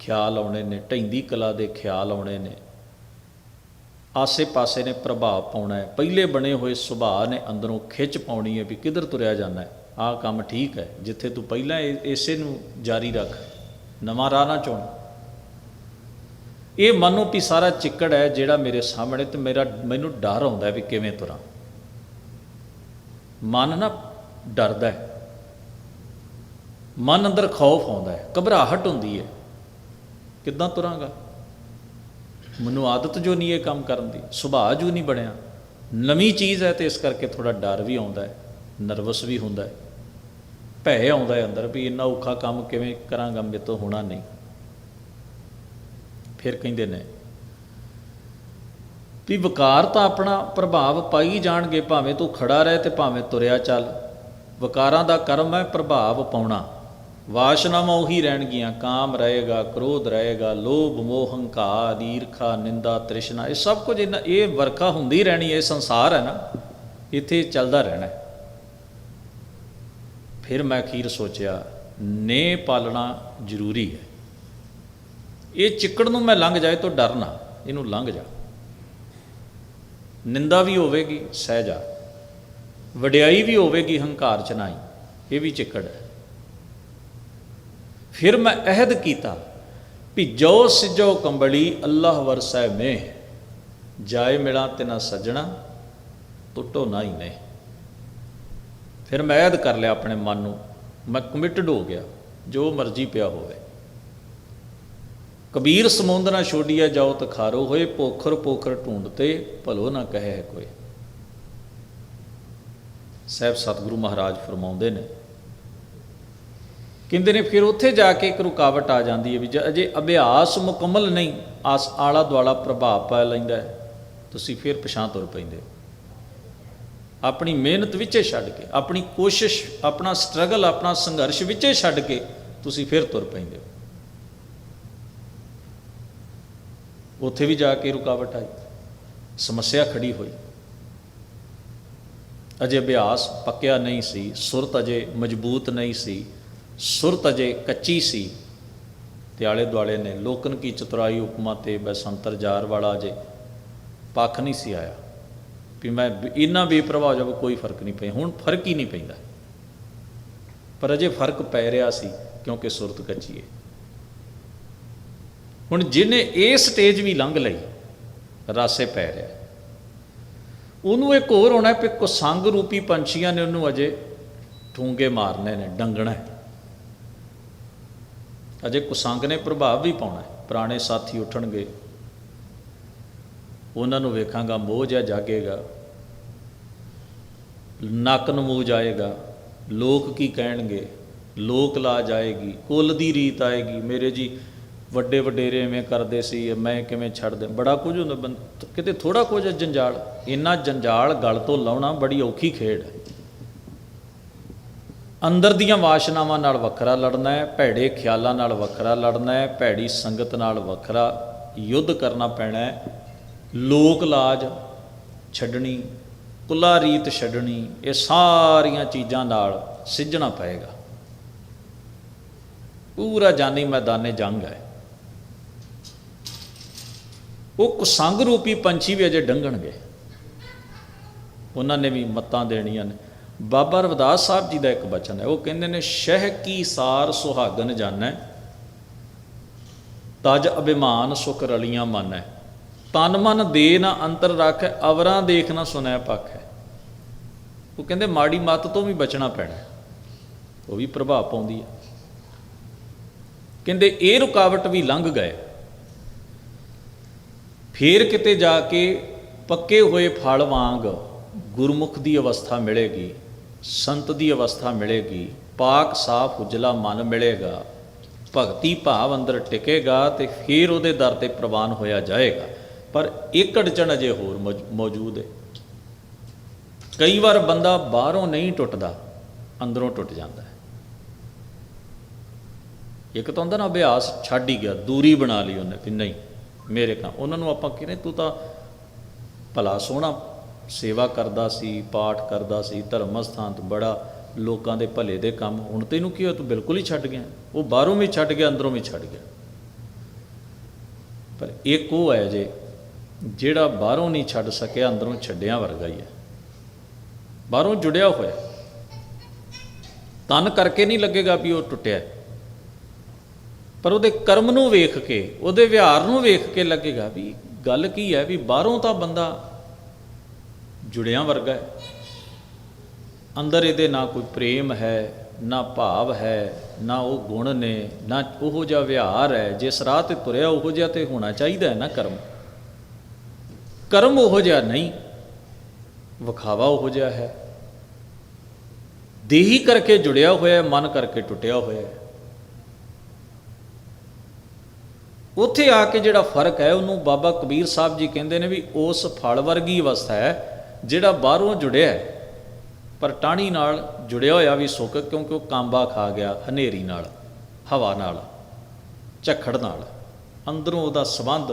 ਖਿਆਲ ਆਉਣੇ ਨੇ ਢੈਂਦੀ ਕਲਾ ਦੇ ਖਿਆਲ ਆਉਣੇ ਨੇ। ਆਸੇ-ਪਾਸੇ ਨੇ ਪ੍ਰਭਾਵ ਪਾਉਣਾ ਹੈ। ਪਹਿਲੇ ਬਣੇ ਹੋਏ ਸੁਭਾਅ ਨੇ ਅੰਦਰੋਂ ਖਿੱਚ ਪਾਉਣੀ ਹੈ ਵੀ ਕਿੱਧਰ ਤੁਰਿਆ ਜਾਂਦਾ ਹੈ। ਆਹ ਕੰਮ ਠੀਕ ਹੈ, ਜਿੱਥੇ ਤੂੰ ਪਹਿਲਾਂ ਇਹ- ਇਸੇ ਨੂੰ ਜਾਰੀ ਰੱਖ। ਨਵਾਂ ਰਾਹ ਨਾ ਚੁਣ। ਇਹ ਮੰਨੋ ਵੀ ਸਾਰਾ ਚਿੱਕੜ ਹੈ ਜਿਹੜਾ ਮੇਰੇ ਸਾਹਮਣੇ ਤੇ ਮੇਰਾ, ਮੈਨੂੰ ਡਰ ਆਉਂਦਾ ਵੀ ਕਿਵੇਂ ਤੁਰਾਂ। ਮਨ ਨਾ ਡਰਦਾ ਹੈ। ਮਨ ਅੰਦਰ ਖੌਫ ਆਉਂਦਾ ਹੈ, ਘਬਰਾਹਟ ਹੁੰਦੀ ਹੈ। ਕਿੱਦਾਂ ਤੁਰਾਂਗਾ? ਮੈਨੂੰ ਆਦਤ ਜੋ ਨਹੀਂ ਇਹ ਕੰਮ ਕਰਨ ਦੀ, ਸੁਭਾਅ ਜੋ ਨਹੀਂ ਬਣਿਆ। ਨਵੀਂ ਚੀਜ਼ ਹੈ ਤੇ ਇਸ ਕਰਕੇ ਥੋੜਾ ਡਰ ਵੀ ਆਉਂਦਾ ਹੈ, ਨਰਵਸ ਵੀ ਹੁੰਦਾ ਹੈ। ਭੈ ਆਉਂਦਾ ਹੈ ਅੰਦਰ ਵੀ ਇੰਨਾ ਔਖਾ ਕੰਮ ਕਿਵੇਂ ਕਰਾਂਗਾ, ਮੇਰੇ ਤੋਂ ਹੋਣਾ ਨਹੀਂ। ਫਿਰ ਕਹਿੰਦੇ ਨੇ ਵੀ ਵਿਕਾਰ ਤਾਂ ਆਪਣਾ ਪ੍ਰਭਾਵ ਪਾਈ ਜਾਣਗੇ, ਭਾਵੇਂ ਤੂੰ ਖੜਾ ਰਹਿ ਤੇ ਭਾਵੇਂ ਤੁਰਿਆ ਚੱਲ। ਵਿਕਾਰਾਂ ਦਾ ਕਰਮ ਹੈ ਪ੍ਰਭਾਵ ਪਾਉਣਾ। ਵਾਸ਼ਨਾਵਾਂ ਉਹੀ ਰਹਿਣਗੀਆਂ, ਕਾਮ ਰਹੇਗਾ, ਕ੍ਰੋਧ ਰਹੇਗਾ, ਲੋਭ, ਮੋਹ, ਹੰਕਾਰ, ਈਰਖਾ, ਨਿੰਦਾ, ਤ੍ਰਿਸ਼ਨਾ, ਇਹ ਸਭ ਕੁਝ ਇਹਨਾਂ, ਇਹ ਵਰਖਾ ਹੁੰਦੀ ਰਹਿਣੀ, ਇਹ ਸੰਸਾਰ ਹੈ ਨਾ, ਇੱਥੇ ਚੱਲਦਾ ਰਹਿਣਾ ਫਿਰ ਮੈਂ ਅਖੀਰ ਸੋਚਿਆ, ਨੇ ਪਾਲਣਾ ਜ਼ਰੂਰੀ ਹੈ। ਇਹ ਚਿੱਕੜ ਨੂੰ ਮੈਂ ਲੰਘ ਜਾਏ ਤਾਂ ਡਰਨਾ ਇਹਨੂੰ ਲੰਘ ਜਾ। ਨਿੰਦਾ ਵੀ ਹੋਵੇਗੀ, ਸਹਿ ਜਾ। ਵਡਿਆਈ ਵੀ ਹੋਵੇਗੀ, ਹੰਕਾਰ ਚ ਨਹੀਂ ਇਹ ਵੀ ਚਿੱਕੜ ਹੈ। ਫਿਰ ਮੈਂ ਅਹਿਦ ਕੀਤਾ ਵੀ ਜੋ ਸਿਜੋ ਕੰਬਲੀ ਅੱਲਾਹ ਵਰਸੈ ਮੇ ਜਾਏ ਮਿਲਾਂ ਤੇ ਨਾ ਸਜਣਾ, ਟੁੱਟੋ ਨਾ ਹੀ ਨੇ ਫਿਰ ਮੈਂ ਅਹਿਦ ਕਰ ਲਿਆ ਆਪਣੇ ਮਨ ਨੂੰ, ਮੈਂ ਕਮਿਟਡ ਹੋ ਗਿਆ, ਜੋ ਮਰਜ਼ੀ ਪਿਆ ਹੋਵੇ। ਕਬੀਰ ਸਮੁੰਦ ਨਾ ਛੋਡੀਆ ਜਾਓ ਤਖਾਰੋ ਹੋਏ, ਪੋਖਰ ਪੋਖਰ ਢੂੰਡਤੇ ਭਲੋ ਨਾ ਕਹੇ ਕੋਈ। ਸਾਹਿਬ ਸਤਿਗੁਰੂ ਮਹਾਰਾਜ ਫਰਮਾਉਂਦੇ ਨੇ ਕਹਿੰਦੇ ਨੇ ਫਿਰ ਉੱਥੇ ਜਾ ਕੇ ਇੱਕ ਰੁਕਾਵਟ ਆ ਜਾਂਦੀ ਹੈ ਵੀ ਜੇ ਅਜੇ ਅਭਿਆਸ ਮੁਕੰਮਲ ਨਹੀਂ, ਆਸ ਆਲਾ ਦੁਆਲਾ ਪ੍ਰਭਾਵ ਪਾ ਲੈਂਦਾ ਹੈ, ਤੁਸੀਂ ਫਿਰ ਪਛਾਣ ਤੁਰ ਪੈਂਦੇ ਹੋ। ਆਪਣੀ ਮਿਹਨਤ ਵਿੱਚੇ ਛੱਡ ਕੇ, ਆਪਣੀ ਕੋਸ਼ਿਸ਼, ਆਪਣਾ ਸਟਰਗਲ ਆਪਣਾ ਸੰਘਰਸ਼ ਵਿੱਚੇ ਛੱਡ ਕੇ ਤੁਸੀਂ ਫਿਰ ਤੁਰ ਪੈਂਦੇ ਹੋ। ਉੱਥੇ ਵੀ ਜਾ ਕੇ ਰੁਕਾਵਟ ਆਈ, ਸਮੱਸਿਆ ਖੜੀ ਹੋਈ। ਅਜੇ ਅਭਿਆਸ ਪੱਕਿਆ ਨਹੀਂ ਸੀ, ਸੁਰਤ ਅਜੇ ਮਜ਼ਬੂਤ ਨਹੀਂ ਸੀ। ਸੁਰਤ ਅਜੇ ਕੱਚੀ ਸੀ ਤੇ ਆਲੇ ਦੁਆਲੇ ਨੇ ਲੋਕਨ ਕੀ ਚਤੁਰਾਈ ਉਪਮਾ ਤੇ ਬਸੰਤਰ ਜਾਰ ਵਾਲਾ ਅਜੇ ਪੱਖ ਨਹੀਂ ਸੀ ਆਇਆ। ਵੀ ਮੈਂ ਇੰਨਾ ਬੇਪਰਵਾਹ ਹੋ ਜਾਵੇ ਕੋਈ ਫ਼ਰਕ ਨਹੀਂ ਪਈ, ਹੁਣ ਫ਼ਰਕ ਹੀ ਨਹੀਂ ਪੈਂਦਾ। ਪਰ ਅਜੇ ਫ਼ਰਕ ਪੈ ਰਿਹਾ ਸੀ ਕਿਉਂਕਿ ਸੁਰਤ ਕੱਚੀ ਹੈ ਹੁਣ ਜਿਹਨੇ ਇਹ ਸਟੇਜ ਵੀ ਲੰਘ ਲਈ, ਰਾਸੇ ਪੈ ਰਿਹਾ। ਉਹਨੂੰ ਇੱਕ ਹੋਰ ਹੋਣਾ ਕਿ ਕੁਸੰਗ ਰੂਪੀ ਪੰਛੀਆਂ ਨੇ ਉਹਨੂੰ ਅਜੇ ਠੂੰਗੇ ਮਾਰਨੇ ਨੇ, ਡੰਗਣਾ ਹੈ। ਅਜੇ ਕੁਸੰਗ ਨੇ ਪ੍ਰਭਾਵ ਵੀ ਪਾਉਣਾ ਪੁਰਾਣੇ ਸਾਥੀ ਉੱਠਣਗੇ। ਉਹਨਾਂ ਨੂੰ ਵੇਖਾਂਗਾ, ਮੋਹ ਜਿਹਾ ਜਾਗੇਗਾ। ਨੱਕ ਨਮੂ ਜਾਏਗਾ। ਲੋਕ ਕੀ ਕਹਿਣਗੇ? ਲੋਕ ਲਾ ਜਾਏਗੀ। ਕੁੱਲ ਦੀ ਰੀਤ ਆਏਗੀ। ਮੇਰੇ ਜੀ, ਵੱਡੇ ਵਡੇਰੇ ਐਵੇਂ ਕਰਦੇ ਸੀ ਮੈਂ ਕਿਵੇਂ ਛੱਡ ਦੇ ਬੜਾ ਕੁਝ ਹੁੰਦਾ ਬੰਦ- ਕਿਤੇ ਥੋੜਾ ਕੁਝ ਹੈ ਜੰਜਾਲ। ਇੰਨਾ ਜੰਜਾਲ ਗਲ ਤੋਂ ਲਾਉਣਾ ਬੜੀ ਔਖੀ ਖੇਡ ਹੈ। ਅੰਦਰ ਦੀਆਂ ਵਾਸ਼ਨਾਵਾਂ ਨਾਲ ਵੱਖਰਾ ਲੜਨਾ ਹੈ, ਭੈੜੇ ਖਿਆਲਾਂ ਨਾਲ ਵੱਖਰਾ ਲੜਨਾ ਹੈ, ਭੈੜੀ ਸੰਗਤ ਨਾਲ ਵੱਖਰਾ ਯੁੱਧ ਕਰਨਾ ਪੈਣਾ ਹੈ। ਲੋਕ ਲਾਜ ਛੱਡਣੀ, ਕੁੱਲਾ ਰੀਤ ਛੱਡਣੀ, ਇਹ ਸਾਰੀਆਂ ਚੀਜ਼ਾਂ ਨਾਲ ਸਿੱਝਣਾ ਪਏਗਾ। ਪੂਰਾ ਜਾਨੀ ਮੈਦਾਨੇ ਜੰਗ ਹੈ। ਉਹ ਕੁਸੰਗ ਰੂਪੀ ਪੰਛੀ ਵੀ ਅਜੇ ਡੰਗਣਗੇ। ਉਹਨਾਂ ਨੇ ਵੀ ਮੱਤਾਂ ਦੇਣੀਆਂ ਨੇ। ਬਾਬਾ ਰਵਿਦਾਸ ਸਾਹਿਬ ਜੀ ਦਾ ਇੱਕ ਬਚਨ ਹੈ। ਉਹ ਕਹਿੰਦੇ ਨੇ, ਸ਼ਹਿ ਕੀ ਸਾਰ ਸੁਹਾਗਨ ਜਾਣੈ, ਤਜ ਅਭਿਮਾਨ ਸੁਖ ਰਲੀਆਂ ਮਾਨੈ ਤਨ ਮਨ ਦੇ ਨਾ ਅੰਤਰ ਰੱਖ, ਅਵਰਾਂ ਦੇਖ ਨਾ ਸੁਨੈ ਪੱਖ। ਹੈ ਉਹ ਕਹਿੰਦੇ, ਮਾੜੀ ਮੱਤ ਤੋਂ ਵੀ ਬਚਣਾ ਪੈਣਾ ਉਹ ਵੀ ਪ੍ਰਭਾਵ ਪਾਉਂਦੀ ਹੈ। ਕਹਿੰਦੇ, ਇਹ ਰੁਕਾਵਟ ਵੀ ਲੰਘ ਗਏ। ਫੇਰ ਕਿਤੇ ਜਾ ਕੇ ਪੱਕੇ ਹੋਏ ਫਲ ਵਾਂਗ ਗੁਰਮੁਖ ਦੀ ਅਵਸਥਾ ਮਿਲੇਗੀ। ਸੰਤ ਦੀ ਅਵਸਥਾ ਮਿਲੇਗੀ, ਪਾਕ ਸਾਫ਼ ਉਜਲਾ ਮਨ ਮਿਲੇਗਾ, ਭਗਤੀ ਭਾਵ ਅੰਦਰ ਟਿਕੇਗਾ ਤੇ ਫਿਰ ਉਹਦੇ ਦਰ ਤੇ ਪ੍ਰਵਾਨ ਹੋਇਆ ਜਾਏਗਾ। ਪਰ ਇੱਕ ਅੜਚਣ ਅਜੇ ਹੋਰ ਮੌਜ- ਮੌਜੂਦ ਹੈ। ਕਈ ਵਾਰ ਬੰਦਾ ਬਾਹਰੋਂ ਨਹੀਂ ਟੁੱਟਦਾ, ਅੰਦਰੋਂ ਟੁੱਟ ਜਾਂਦਾ ਹੈ। ਇੱਕ ਤਾਂ ਹੁੰਦਾ ਨਾ ਅਭਿਆਸ, ਛੱਡ ਹੀ ਗਿਆ, ਦੂਰੀ ਬਣਾ ਲਈ ਉਹਨੇ ਵੀ ਨਹੀਂ, ਮੇਰੇ ਕੰਮ ਉਹਨਾਂ ਨੂੰ ਆਪਾਂ ਕਹਿੰਦੇ ਤੂੰ ਤਾਂ ਭਲਾ ਸੋਹਣਾ ਸੇਵਾ ਕਰਦਾ ਸੀ, ਪਾਠ ਕਰਦਾ ਸੀ ਧਰਮ ਸਥਾਨ ਤੋਂ ਬੜਾ ਲੋਕਾਂ ਦੇ ਭਲੇ ਦੇ ਕੰਮ। ਹੁਣ ਤੈਨੂੰ ਕੀ ਹੋਇਆ? ਤੂੰ ਬਿਲਕੁਲ ਹੀ ਛੱਡ ਗਿਆ। ਉਹ ਬਾਹਰੋਂ ਵੀ ਛੱਡ ਗਿਆ, ਅੰਦਰੋਂ ਵੀ ਛੱਡ ਗਿਆ। ਪਰ ਇੱਕ ਉਹ ਹੈ ਜੇ, ਜਿਹੜਾ ਬਾਹਰੋਂ ਨਹੀਂ ਛੱਡ ਸਕਿਆ, ਅੰਦਰੋਂ ਛੱਡਿਆ ਵਰਗਾ ਹੀ ਹੈ। ਬਾਹਰੋਂ ਜੁੜਿਆ ਹੋਇਆ। ਤਨ ਕਰਕੇ ਨਹੀਂ ਲੱਗੇਗਾ ਵੀ ਉਹ ਟੁੱਟਿਆ। ਪਰ ਉਹਦੇ ਕਰਮ ਨੂੰ ਵੇਖ ਕੇ, ਉਹਦੇ ਵਿਹਾਰ ਨੂੰ ਵੇਖ ਕੇ ਲੱਗੇਗਾ ਵੀ ਗੱਲ ਕੀ ਹੈ? ਵੀ ਬਾਹਰੋਂ ਤਾਂ ਬੰਦਾ ਜੁੜਿਆਂ ਵਰਗਾ ਹੈ। ਅੰਦਰ ਇਹਦੇ ਨਾ ਕੋਈ ਪ੍ਰੇਮ ਹੈ, ਨਾ ਭਾਵ ਹੈ, ਨਾ ਉਹ ਗੁਣ ਨੇ, ਨਾ ਉਹੋ ਜਿਹਾ ਵਿਹਾਰ ਹੈ। ਜਿਸ ਰਾਹ ਤੇ ਤੁਰਿਆ ਉਹੋ ਜਿਹਾ ਤੇ ਹੋਣਾ ਚਾਹੀਦਾ ਹੈ ਨਾ ਕਰਮ। ਕਰਮ ਉਹੋ ਜਿਹਾ ਨਹੀਂ, ਵਿਖਾਵਾ ਉਹੋ ਜਿਹਾ ਹੈ। ਦੇਹੀ ਕਰਕੇ ਜੁੜਿਆ ਹੋਇਆ, ਮਨ ਕਰਕੇ ਟੁੱਟਿਆ ਹੋਇਆ ਉੱਥੇ ਆ ਕੇ ਜਿਹੜਾ ਫ਼ਰਕ ਹੈ, ਉਹਨੂੰ ਬਾਬਾ ਕਬੀਰ ਸਾਹਿਬ ਜੀ ਕਹਿੰਦੇ ਨੇ ਵੀ ਉਸ ਫਲ ਵਰਗੀ ਅਵਸਥਾ ਹੈ ਜਿਹੜਾ ਬਾਹਰੋਂ ਜੁੜਿਆ ਪਰ ਟਾਣੀ ਨਾਲ ਜੁੜਿਆ ਹੋਇਆ ਵੀ ਸੁੱਕ ਕਿਉਂਕਿ ਉਹ ਕਾਂਬਾ ਖਾ ਗਿਆ ਹਨੇਰੀ ਨਾਲ, ਹਵਾ ਨਾਲ, ਝੱਖੜ ਨਾਲ, ਅੰਦਰੋਂ ਉਹਦਾ ਸਬੰਧ।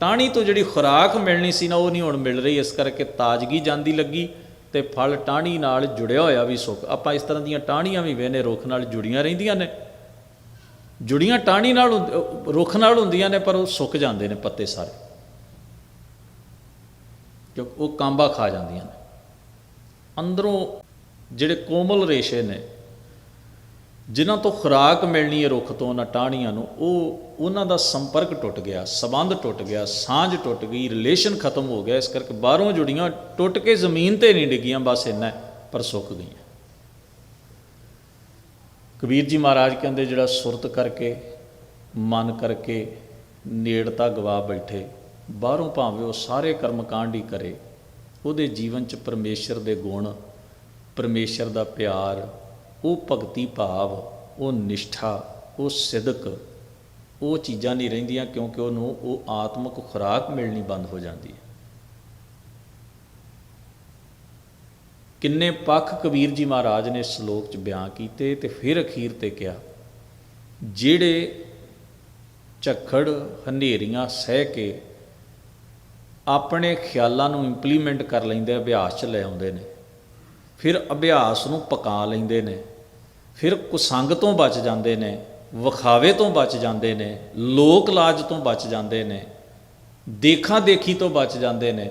ਟਾਣੀ ਤੋਂ ਜਿਹੜੀ ਖੁਰਾਕ ਮਿਲਣੀ ਸੀ ਨਾ, ਉਹ ਨਹੀਂ ਹੁਣ ਮਿਲ ਰਹੀ, ਇਸ ਕਰਕੇ ਤਾਜ਼ਗੀ ਜਾਂਦੀ ਲੱਗੀ ਤੇ ਫਲ ਟਾਣੀ ਨਾਲ ਜੁੜਿਆ ਹੋਇਆ ਵੀ ਸੁੱਕ। ਆਪਾਂ ਇਸ ਤਰ੍ਹਾਂ ਦੀਆਂ ਟਾਹਣੀਆਂ ਵੀ ਵੇਨੇ ਰੁੱਖ ਨਾਲ ਜੁੜੀਆਂ ਰਹਿੰਦੀਆਂ ਨੇ। ਜੁੜੀਆਂ ਟਾਹਣੀ ਨਾਲ ਹੁੰਦ- ਰੁੱਖ ਨਾਲ ਹੁੰਦੀਆਂ ਨੇ, ਪਰ ਉਹ ਸੁੱਕ ਜਾਂਦੇ ਨੇ ਪੱਤੇ ਸਾਰੇ। ਕਿਉਂ ਉਹ ਕਾਂਬਾ ਖਾ ਜਾਂਦੀਆਂ ਨੇ। ਅੰਦਰੋਂ ਜਿਹੜੇ ਕੋਮਲ ਰੇਸ਼ੇ ਨੇ, ਜਿਨ੍ਹਾਂ ਤੋਂ ਖੁਰਾਕ ਮਿਲਣੀ ਹੈ ਰੁੱਖ ਤੋਂ ਉਹਨਾਂ ਟਾਹਣੀਆਂ ਨੂੰ, ਉਹ ਉਹਨਾਂ ਦਾ ਸੰਪਰਕ ਟੁੱਟ ਗਿਆ, ਸਬੰਧ ਟੁੱਟ ਗਿਆ, ਸਾਂਝ ਟੁੱਟ ਗਈ ਰਿਲੇਸ਼ਨ ਖਤਮ ਹੋ ਗਿਆ, ਇਸ ਕਰਕੇ ਬਾਹਰੋਂ ਜੁੜੀਆਂ ਟੁੱਟ ਕੇ ਜ਼ਮੀਨ ਤੇ ਨਹੀਂ ਡਿੱਗੀਆਂ, ਬਸ ਇੰਨਾ ਪਰ ਸੁੱਕ ਗਈਆਂ। ਕਬੀਰ ਜੀ ਮਹਾਰਾਜ ਕਹਿੰਦੇ, ਜਿਹੜਾ ਸੁਰਤ ਕਰਕੇ, ਮਨ ਕਰਕੇ, ਨੇੜਤਾ ਗਵਾ ਬੈਠੇ ਬਾਹਰੋਂ ਭਾਵੇਂ ਉਹ ਸਾਰੇ ਕਰਮ ਕਾਂਡ ਹੀ ਕਰੇ, ਉਹਦੇ ਜੀਵਨ 'ਚ ਪਰਮੇਸ਼ਰ ਦੇ ਗੁਣ, ਪਰਮੇਸ਼ਰ ਦਾ ਪਿਆਰ, ਉਹ ਭਗਤੀ ਭਾਵ, ਉਹ ਨਿਸ਼ਠਾ, ਉਹ ਸਿਦਕ, ਉਹ ਚੀਜ਼ਾਂ ਨਹੀਂ ਰਹਿੰਦੀਆਂ ਕਿਉਂਕਿ ਉਹਨੂੰ ਉਹ ਆਤਮਿਕ ਖੁਰਾਕ ਮਿਲਣੀ ਬੰਦ ਹੋ ਜਾਂਦੀ ਹੈ। ਕਿੰਨੇ ਪੱਖ ਕਬੀਰ ਜੀ ਮਹਾਰਾਜ ਨੇ ਸ਼ਲੋਕ 'ਚ ਬਿਆਨ ਕੀਤੇ ਤੇ ਫਿਰ ਅਖੀਰ ਤੇ ਕਿਹਾ, ਜਿਹੜੇ ਝੱਖੜ ਹਨੇਰੀਆਂ ਸਹਿ ਕੇ ਆਪਣੇ ਖਿਆਲਾਂ ਨੂੰ ਇੰਪਲੀਮੈਂਟ ਕਰ ਲੈਂਦੇ, ਅਭਿਆਸ 'ਚ ਲੈ ਆਉਂਦੇ ਨੇ। ਫਿਰ ਅਭਿਆਸ ਨੂੰ ਪਕਾ ਲੈਂਦੇ ਨੇ। ਫਿਰ ਕੁਸੰਗ ਤੋਂ ਬਚ ਜਾਂਦੇ ਨੇ, ਵਿਖਾਵੇ ਤੋਂ ਬਚ ਜਾਂਦੇ ਨੇ, ਲੋਕ ਲਾਜ ਤੋਂ ਬਚ ਜਾਂਦੇ ਨੇ, ਦੇਖਾਂ ਦੇਖੀ ਤੋਂ ਬਚ ਜਾਂਦੇ ਨੇ।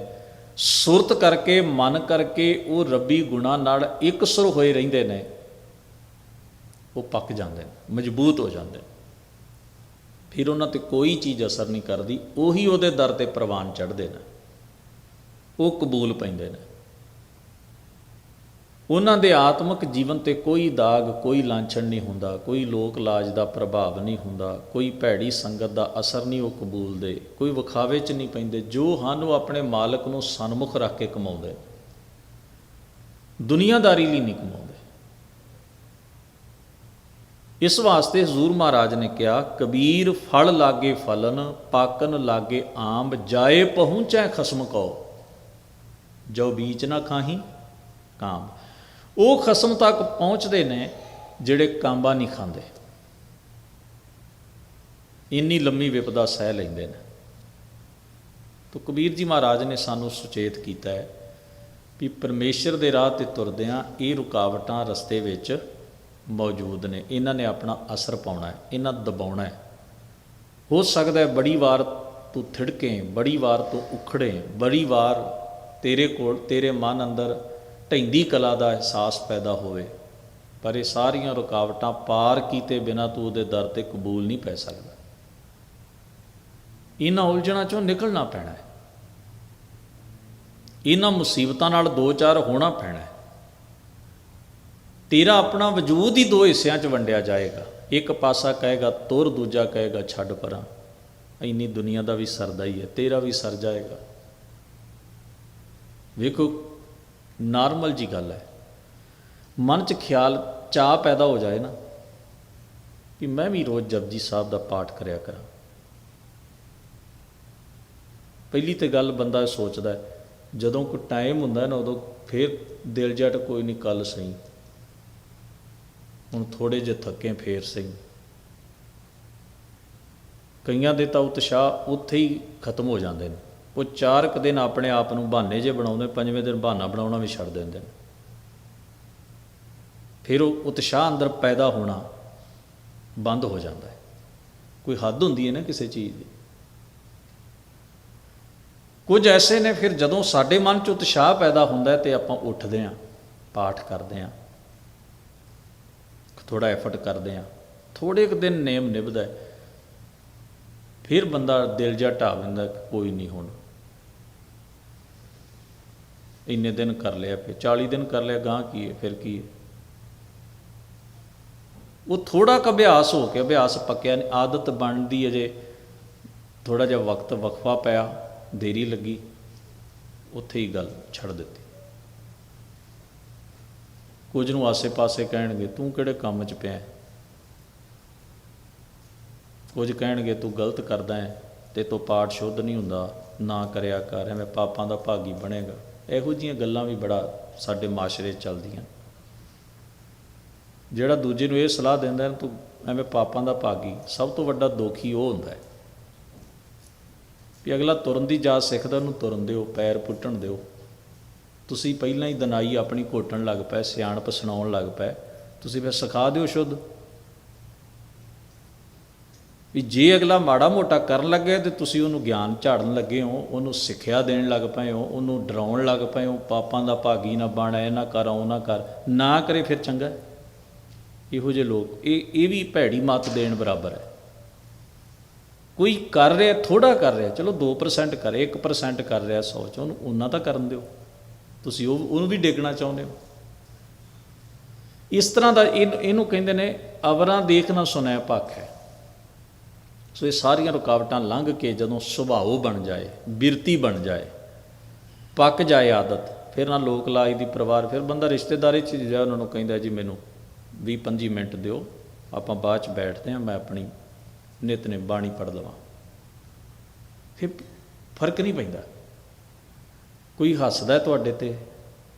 ਸੁਰਤ ਕਰਕੇ, ਮਨ ਕਰਕੇ ਉਹ ਰੱਬੀ ਗੁਣਾ ਨਾਲ ਇਕਸੁਰ ਹੋਏ ਰਹਿੰਦੇ ਨੇ, ਉਹ ਪੱਕ ਜਾਂਦੇ ਨੇ, ਮਜ਼ਬੂਤ ਹੋ ਜਾਂਦੇ ਨੇ। ਫਿਰ ਉਹਨਾਂ ਤੇ ਕੋਈ ਚੀਜ਼ ਅਸਰ ਨਹੀਂ ਕਰਦੀ, ਉਹੀ ਉਹਦੇ ਦਰ ਤੇ ਪ੍ਰਵਾਨ ਚੜ੍ਹਦੇ ਨੇ। ਉਹ ਕਬੂਲ ਪੈਂਦੇ ਨੇ। ਉਹਨਾਂ ਦੇ ਆਤਮਿਕ ਜੀਵਨ ਤੇ ਕੋਈ ਦਾਗ, ਕੋਈ ਲਾਂਛਣ ਨਹੀਂ ਹੁੰਦਾ, ਕੋਈ ਲੋਕ ਲਾਜ ਦਾ ਪ੍ਰਭਾਵ ਨਹੀਂ ਹੁੰਦਾ, ਕੋਈ ਭੈੜੀ ਸੰਗਤ ਦਾ ਅਸਰ ਨਹੀਂ ਉਹ ਕਬੂਲਦੇ ਕੋਈ ਵਿਖਾਵੇ 'ਚ ਨਹੀਂ ਪੈਂਦੇ, ਜੋ ਹਨ ਉਹ ਆਪਣੇ ਮਾਲਕ ਨੂੰ ਸਨਮੁਖ ਰੱਖ ਕੇ ਕਮਾਉਂਦੇ ਦੁਨੀਆਦਾਰੀ ਲਈ ਨਹੀਂ ਕਮਾਉਂਦੇ। ਇਸ ਵਾਸਤੇ ਹਜ਼ੂਰ ਮਹਾਰਾਜ ਨੇ ਕਿਹਾ, ਕਬੀਰ ਫਲ ਲਾਗੇ ਫਲਨ, ਪਾਕਨ ਲਾਗੇ ਆਮ ਜਾਏ ਪਹੁੰਚੈ ਖਸਮ ਕੋ ਜੋ ਬੀਚ ਨਾ ਖਾਹੀ ਕਾਮ ਉਹ ਖਸਮ ਤੱਕ ਪਹੁੰਚਦੇ ਨੇ ਜਿਹੜੇ ਕਾਂਬਾ ਨਹੀਂ ਖਾਂਦੇ। ਇੰਨੀ ਲੰਮੀ ਵਿਪਦਾ ਸਹਿ ਲੈਂਦੇ ਨੇ। ਤੋ ਕਬੀਰ ਜੀ ਮਹਾਰਾਜ ਨੇ ਸਾਨੂੰ ਸੁਚੇਤ ਕੀਤਾ ਹੈ ਵੀ ਪਰਮੇਸ਼ਰ ਦੇ ਰਾਹ ਤੇ ਤੁਰਦਿਆਂ ਇਹ ਰੁਕਾਵਟਾਂ ਰਸਤੇ ਵਿੱਚ ਮੌਜੂਦ ਨੇ। ਇਹਨਾਂ ਨੇ ਆਪਣਾ ਅਸਰ ਪਾਉਣਾ ਹੈ, ਇਹਨਾਂ ਦਬਾਉਣਾ ਹੈ। ਹੋ ਸਕਦਾ ਹੈ ਬੜੀ ਵਾਰ ਤੂੰ ਥਿੜਕੇ, ਬੜੀ ਵਾਰ ਤੂੰ ਉਖੜੇ, ਬੜੀ ਵਾਰ ਤੇਰੇ ਕੋਲ, ਤੇਰੇ ਮਨ ਅੰਦਰ ਢੈਂਦੀ ਕਲਾ ਦਾ ਅਹਿਸਾਸ ਪੈਦਾ ਹੋਵੇ, ਪਰ ਇਹ ਸਾਰੀਆਂ ਰੁਕਾਵਟਾਂ ਪਾਰ ਕੀਤੇ ਬਿਨਾ ਤੂੰ ਉਹਦੇ ਦਰ ਤੇ ਕਬੂਲ ਨਹੀਂ ਪੈ ਸਕਦਾ। ਇਹਨਾਂ ਉਲਝਣਾਂ ਚੋਂ ਨਿਕਲਣਾ ਪੈਣਾ ਹੈ। ਇਹਨਾਂ ਮੁਸੀਬਤਾਂ ਨਾਲ ਦੋ ਚਾਰ ਹੋਣਾ ਪੈਣਾ ਹੈ। ਤੇਰਾ ਆਪਣਾ ਵਜੂਦ ਹੀ ਦੋ ਹਿੱਸਿਆਂ 'ਚ ਵੰਡਿਆ ਜਾਏਗਾ। ਇੱਕ ਪਾਸਾ ਕਹੇਗਾ, ਤੁਰ, ਦੂਜਾ ਕਹੇਗਾ, ਛੱਡ ਪਰਾਂ। ਇੰਨੀ ਦੁਨੀਆ ਦਾ ਵੀ ਸਰਦਾ ਹੀ ਹੈ, ਤੇਰਾ ਵੀ ਸਰ ਜਾਏਗਾ। ਵੇਖੋ, ਨਾਰਮਲ ਜੀ ਗੱਲ ਹੈ। ਮਨ 'ਚ ਖਿਆਲ ਚਾਹ ਪੈਦਾ ਹੋ ਜਾਏ ਨਾ ਕਿ ਮੈਂ ਵੀ ਰੋਜ਼ ਜਪਜੀ ਸਾਹਿਬ ਦਾ ਪਾਠ ਕਰਿਆ ਕਰਾਂ। ਪਹਿਲੀ ਤੇ ਗੱਲ ਬੰਦਾ ਸੋਚਦਾ ਜਦੋਂ ਕੋਈ ਟਾਈਮ ਹੁੰਦਾ ਨਾ ਉਦੋਂ ਫਿਰ ਦਿਲ ਜੱਟ ਕੋਈ ਨਹੀਂ ਕੱਲ ਸਹੀ। ਹੁਣ ਥੋੜੇ ਜਿਹੇ ਥੱਕੇ ਫੇਰ ਸਿੰਘ। ਕਈਆਂ ਦੇ ਤਾਂ ਉਤਸ਼ਾਹ ਉੱਥੇ ਹੀ ਖਤਮ ਹੋ ਜਾਂਦੇ ਨੇ। ਉਹ ਚਾਰ ਕੁ ਦਿਨ ਆਪਣੇ ਆਪ ਨੂੰ ਬਹਾਨੇ ਜੇ ਬਣਾਉਂਦੇ ਪੰਜਵੇਂ ਦਿਨ ਬਹਾਨਾ ਬਣਾਉਣਾ ਵੀ ਛੱਡ ਦਿੰਦੇ ਨੇ। ਫਿਰ ਉਹ ਉਤਸ਼ਾਹ ਅੰਦਰ ਪੈਦਾ ਹੋਣਾ ਬੰਦ ਹੋ ਜਾਂਦਾ ਹੈ। ਕੋਈ ਹੱਦ ਹੁੰਦੀ ਹੈ ਨਾ ਕਿਸੇ ਚੀਜ਼ ਦੀ। ਕੁਝ ਐਸੇ ਨੇ ਫਿਰ ਜਦੋਂ ਸਾਡੇ ਮਨ 'ਚ ਉਤਸ਼ਾਹ ਪੈਦਾ ਹੁੰਦਾ ਹੈ ਤੇ ਆਪਾਂ ਉੱਠਦੇ ਆਂ ਪਾਠ ਕਰਦੇ ਆਂ ਥੋੜਾ ਐਫਰਟ ਕਰਦੇ ਆਂ ਥੋੜੇ ਕੁ ਦਿਨ ਨੇਮ ਨਿਭਦਾ ਫਿਰ ਬੰਦਾ ਦਿਲ ਜਾ ਢਾ ਲੈਂਦਾ ਕੋਈ ਨਹੀਂ ਹੁਣ। ਇੰਨੇ ਦਿਨ ਕਰ ਲਿਆ, ਫਿਰ 40 ਦਿਨ ਕਰ ਲਿਆ ਗਾਂ ਕੀ ਹੈ, ਫਿਰ ਕੀ ਹੈ? ਉਹ ਥੋੜਾ ਕ ਅਭਿਆਸ ਹੋ ਕੇ, ਅਭਿਆਸ ਪੱਕਿਆ ਨਹੀਂ, ਆਦਤ ਬਣਦੀ ਅਜੇ ਥੋੜਾ ਜਿਹਾ ਵਕਤ, ਵਕਫਾ ਪਿਆ, ਦੇਰੀ ਲੱਗੀ, ਉੱਥੇ ਹੀ ਗੱਲ ਛੱਡ ਦਿੱਤੀ। ਕੁਝ ਨੂੰ ਆਸੇ-ਪਾਸੇ ਕਹਿਣਗੇ, ਤੂੰ ਕਿਹੜੇ ਕੰਮ 'ਚ ਪਿਆ ਕੁਝ ਕਹਿਣਗੇ, ਤੂੰ ਗਲਤ ਕਰਦਾ ਹੈ, ਤੇ ਤੋ ਪਾਠ ਸ਼ੁੱਧ ਨਹੀਂ ਹੁੰਦਾ, ਨਾ ਕਰਿਆ ਕਰ, ਐਵੇਂ ਪਾਪਾਂ ਦਾ ਭਾਗੀ ਬਣੇਗਾ। ਇਹੋ ਜੀਆਂ ਗੱਲਾਂ ਵੀ ਬੜਾ ਸਾਡੇ ਮਾਸ਼ਰੇ ਚੱਲਦੀਆਂ। ਜਿਹੜਾ ਦੂਜੇ ਨੂੰ ਇਹ ਸਲਾਹ ਦਿੰਦਾ ਹੈ, ਤੂੰ ਐਵੇਂ ਪਾਪਾਂ ਦਾ ਭਾਗੀ, ਸਭ ਤੋਂ ਵੱਡਾ ਦੋਖੀ ਉਹ ਹੁੰਦਾ ਹੈ ਵੀ ਅਗਲਾ ਤੁਰਨ ਦੀ ਜਾਚ ਸਿੱਖਦਾ, ਉਹਨੂੰ ਤੁਰਨ ਦਿਓ, ਪੈਰ ਪੁੱਟਣ ਦਿਓ। ਤੁਸੀਂ ਪਹਿਲਾਂ ਹੀ ਦਨਾਈ ਆਪਣੀ ਘੋਟਣ ਲੱਗ ਪਏ, ਸਿਆਣਪ ਸੁਣਾਉਣ ਲੱਗ ਪਏ। ਤੁਸੀਂ ਫਿਰ ਸਿਖਾ ਦਿਓ ਸ਼ੁੱਧ। ਵੀ ਜੇ ਅਗਲਾ ਮਾੜਾ ਮੋਟਾ ਕਰਨ ਲੱਗੇ ਤੇ ਤੁਸੀਂ ਉਹਨੂੰ ਗਿਆਨ ਝਾੜਨ ਲੱਗੇ ਹੋ, ਉਹਨੂੰ ਸਿੱਖਿਆ ਦੇਣ ਲੱਗ ਪਏ ਹੋ, ਉਹਨੂੰ ਡਰਾਉਣ ਲੱਗ ਪਏ ਹੋ, ਪਾਪਾਂ ਦਾ ਭਾਗੀ ਨਾ ਬਣ, ਇਹ ਨਾ ਕਰ, ਉਹ ਨਾ ਕਰ, ਨਾ ਕਰੇ ਫਿਰ ਚੰਗਾ। ਇਹੋ ਜਿਹੇ ਲੋਕ, ਇਹ ਇਹ ਵੀ ਭੈੜੀ ਮਤ ਦੇਣ ਬਰਾਬਰ ਹੈ। ਕੋਈ ਕਰ ਰਿਹਾ ਥੋੜਾ ਕਰ ਰਿਹਾ, ਚਲੋ 2% ਕਰੇ 1% ਕਰ ਰਿਹਾ 100 ਚ, ਉਹਨੂੰ ਉਹਨਾਂ ਤਾਂ ਕਰਨ ਦਿਓ। ਤੁਸੀਂ ਉਹ ਉਹਨੂੰ ਵੀ ਡੇਗਣਾ ਚਾਹੁੰਦੇ ਹੋ। ਇਸ ਤਰ੍ਹਾਂ ਦਾ ਇਹ- ਇਹਨੂੰ ਕਹਿੰਦੇ ਨੇ, ਅਵਰਾਂ ਦੇਖਣਾ ਸੁਣਿਆ ਪੱਖ ਹੈ। ਸੋ ਇਹ ਸਾਰੀਆਂ ਰੁਕਾਵਟਾਂ ਲੰਘ ਕੇ ਜਦੋਂ ਸੁਭਾਅ ਬਣ ਜਾਏ, ਬਿਰਤੀ ਬਣ ਜਾਏ, ਪੱਕ ਜਾਏ ਆਦਤ, ਫਿਰ ਨਾ ਲੋਕ ਲਾਜ ਦੀ ਪਰਿਵਾਰ, ਫਿਰ ਬੰਦਾ ਰਿਸ਼ਤੇਦਾਰੀ 'ਚ ਜਾ, ਉਹਨਾਂ ਨੂੰ ਕਹਿੰਦਾ ਜੀ ਮੈਨੂੰ 20 25 ਮਿੰਟ ਦਿਓ, ਆਪਾਂ ਬਾਅਦ 'ਚ ਬੈਠਦੇ ਹਾਂ, ਮੈਂ ਆਪਣੀ ਨਿਤ ਨੇ ਬਾਣੀ ਪੜ੍ਹ ਲਵਾਂ। ਫਿਰ ਫ਼ਰਕ ਨਹੀਂ ਪੈਂਦਾ। ਕੋਈ ਹੱਸਦਾ ਤੁਹਾਡੇ ਤੇ,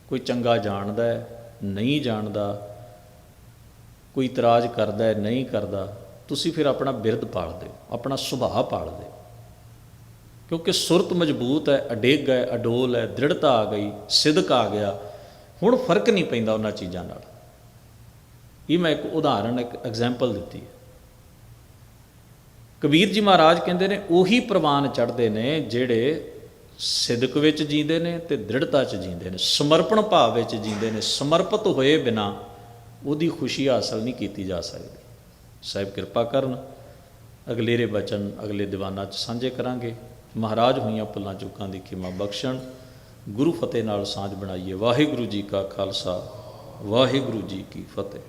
ਕੋਈ ਚੰਗਾ ਜਾਣਦਾ ਹੈ, ਨਹੀਂ ਜਾਣਦਾ, ਕੋਈ ਇਤਰਾਜ਼ ਕਰਦਾ ਹੈ, ਨਹੀਂ ਕਰਦਾ, ਤੁਸੀਂ ਫਿਰ ਆਪਣਾ ਬਿਰਧ ਪਾਲਦੇ ਹੋ, ਆਪਣਾ ਸੁਭਾਅ ਪਾਲਦੇ ਹੋ। ਕਿਉਂਕਿ ਸੁਰਤ ਮਜ਼ਬੂਤ ਹੈ, ਅਡੇਗ ਹੈ, ਅਡੋਲ ਹੈ, ਦ੍ਰਿੜਤਾ ਆ ਗਈ, ਸਿਦਕ ਆ ਗਿਆ, ਹੁਣ ਫ਼ਰਕ ਨਹੀਂ ਪੈਂਦਾ ਉਹਨਾਂ ਚੀਜ਼ਾਂ ਨਾਲ। ਇਹ ਮੈਂ ਇੱਕ ਉਦਾਹਰਣ ਇੱਕ ਐਗਜ਼ਾਮਪਲ ਦਿੱਤੀ ਹੈ। ਕਬੀਰ ਜੀ ਮਹਾਰਾਜ ਕਹਿੰਦੇ ਨੇ, ਉਹੀ ਪ੍ਰਵਾਨ ਚੜ੍ਹਦੇ ਨੇ ਜਿਹੜੇ ਸਿਦਕ ਵਿੱਚ ਜੀਂਦੇ ਨੇ ਤੇ ਦ੍ਰਿੜਤਾ 'ਚ ਜੀਂਦੇ ਨੇ, ਸਮਰਪਣ ਭਾਵ ਵਿੱਚ ਜੀਂਦੇ ਨੇ, ਸਮਰਪਿਤ ਹੋਏ ਬਿਨਾ ਉਹਦੀ ਖੁਸ਼ੀ ਹਾਸਲ ਨਹੀਂ ਕੀਤੀ ਜਾ ਸਕਦੀ। ਸਾਹਿਬ ਕਿਰਪਾ ਕਰਨ, ਅਗਲੇਰੇ ਬਚਨ ਅਗਲੇ ਦੀਵਾਨਾਂ 'ਚ ਸਾਂਝੇ ਕਰਾਂਗੇ। ਮਹਾਰਾਜ ਹੋਈਆਂ ਭੁੱਲਾਂ ਚੁੱਕਾਂ ਦੀ ਖਿਮਾ ਬਖਸ਼ਣ। ਗੁਰੂ ਫਤਿਹ ਨਾਲ ਸਾਂਝ ਬਣਾਈਏ। ਵਾਹਿਗੁਰੂ ਜੀ ਕਾ ਖਾਲਸਾ, ਵਾਹਿਗੁਰੂ ਜੀ ਕੀ ਫਤਿਹ।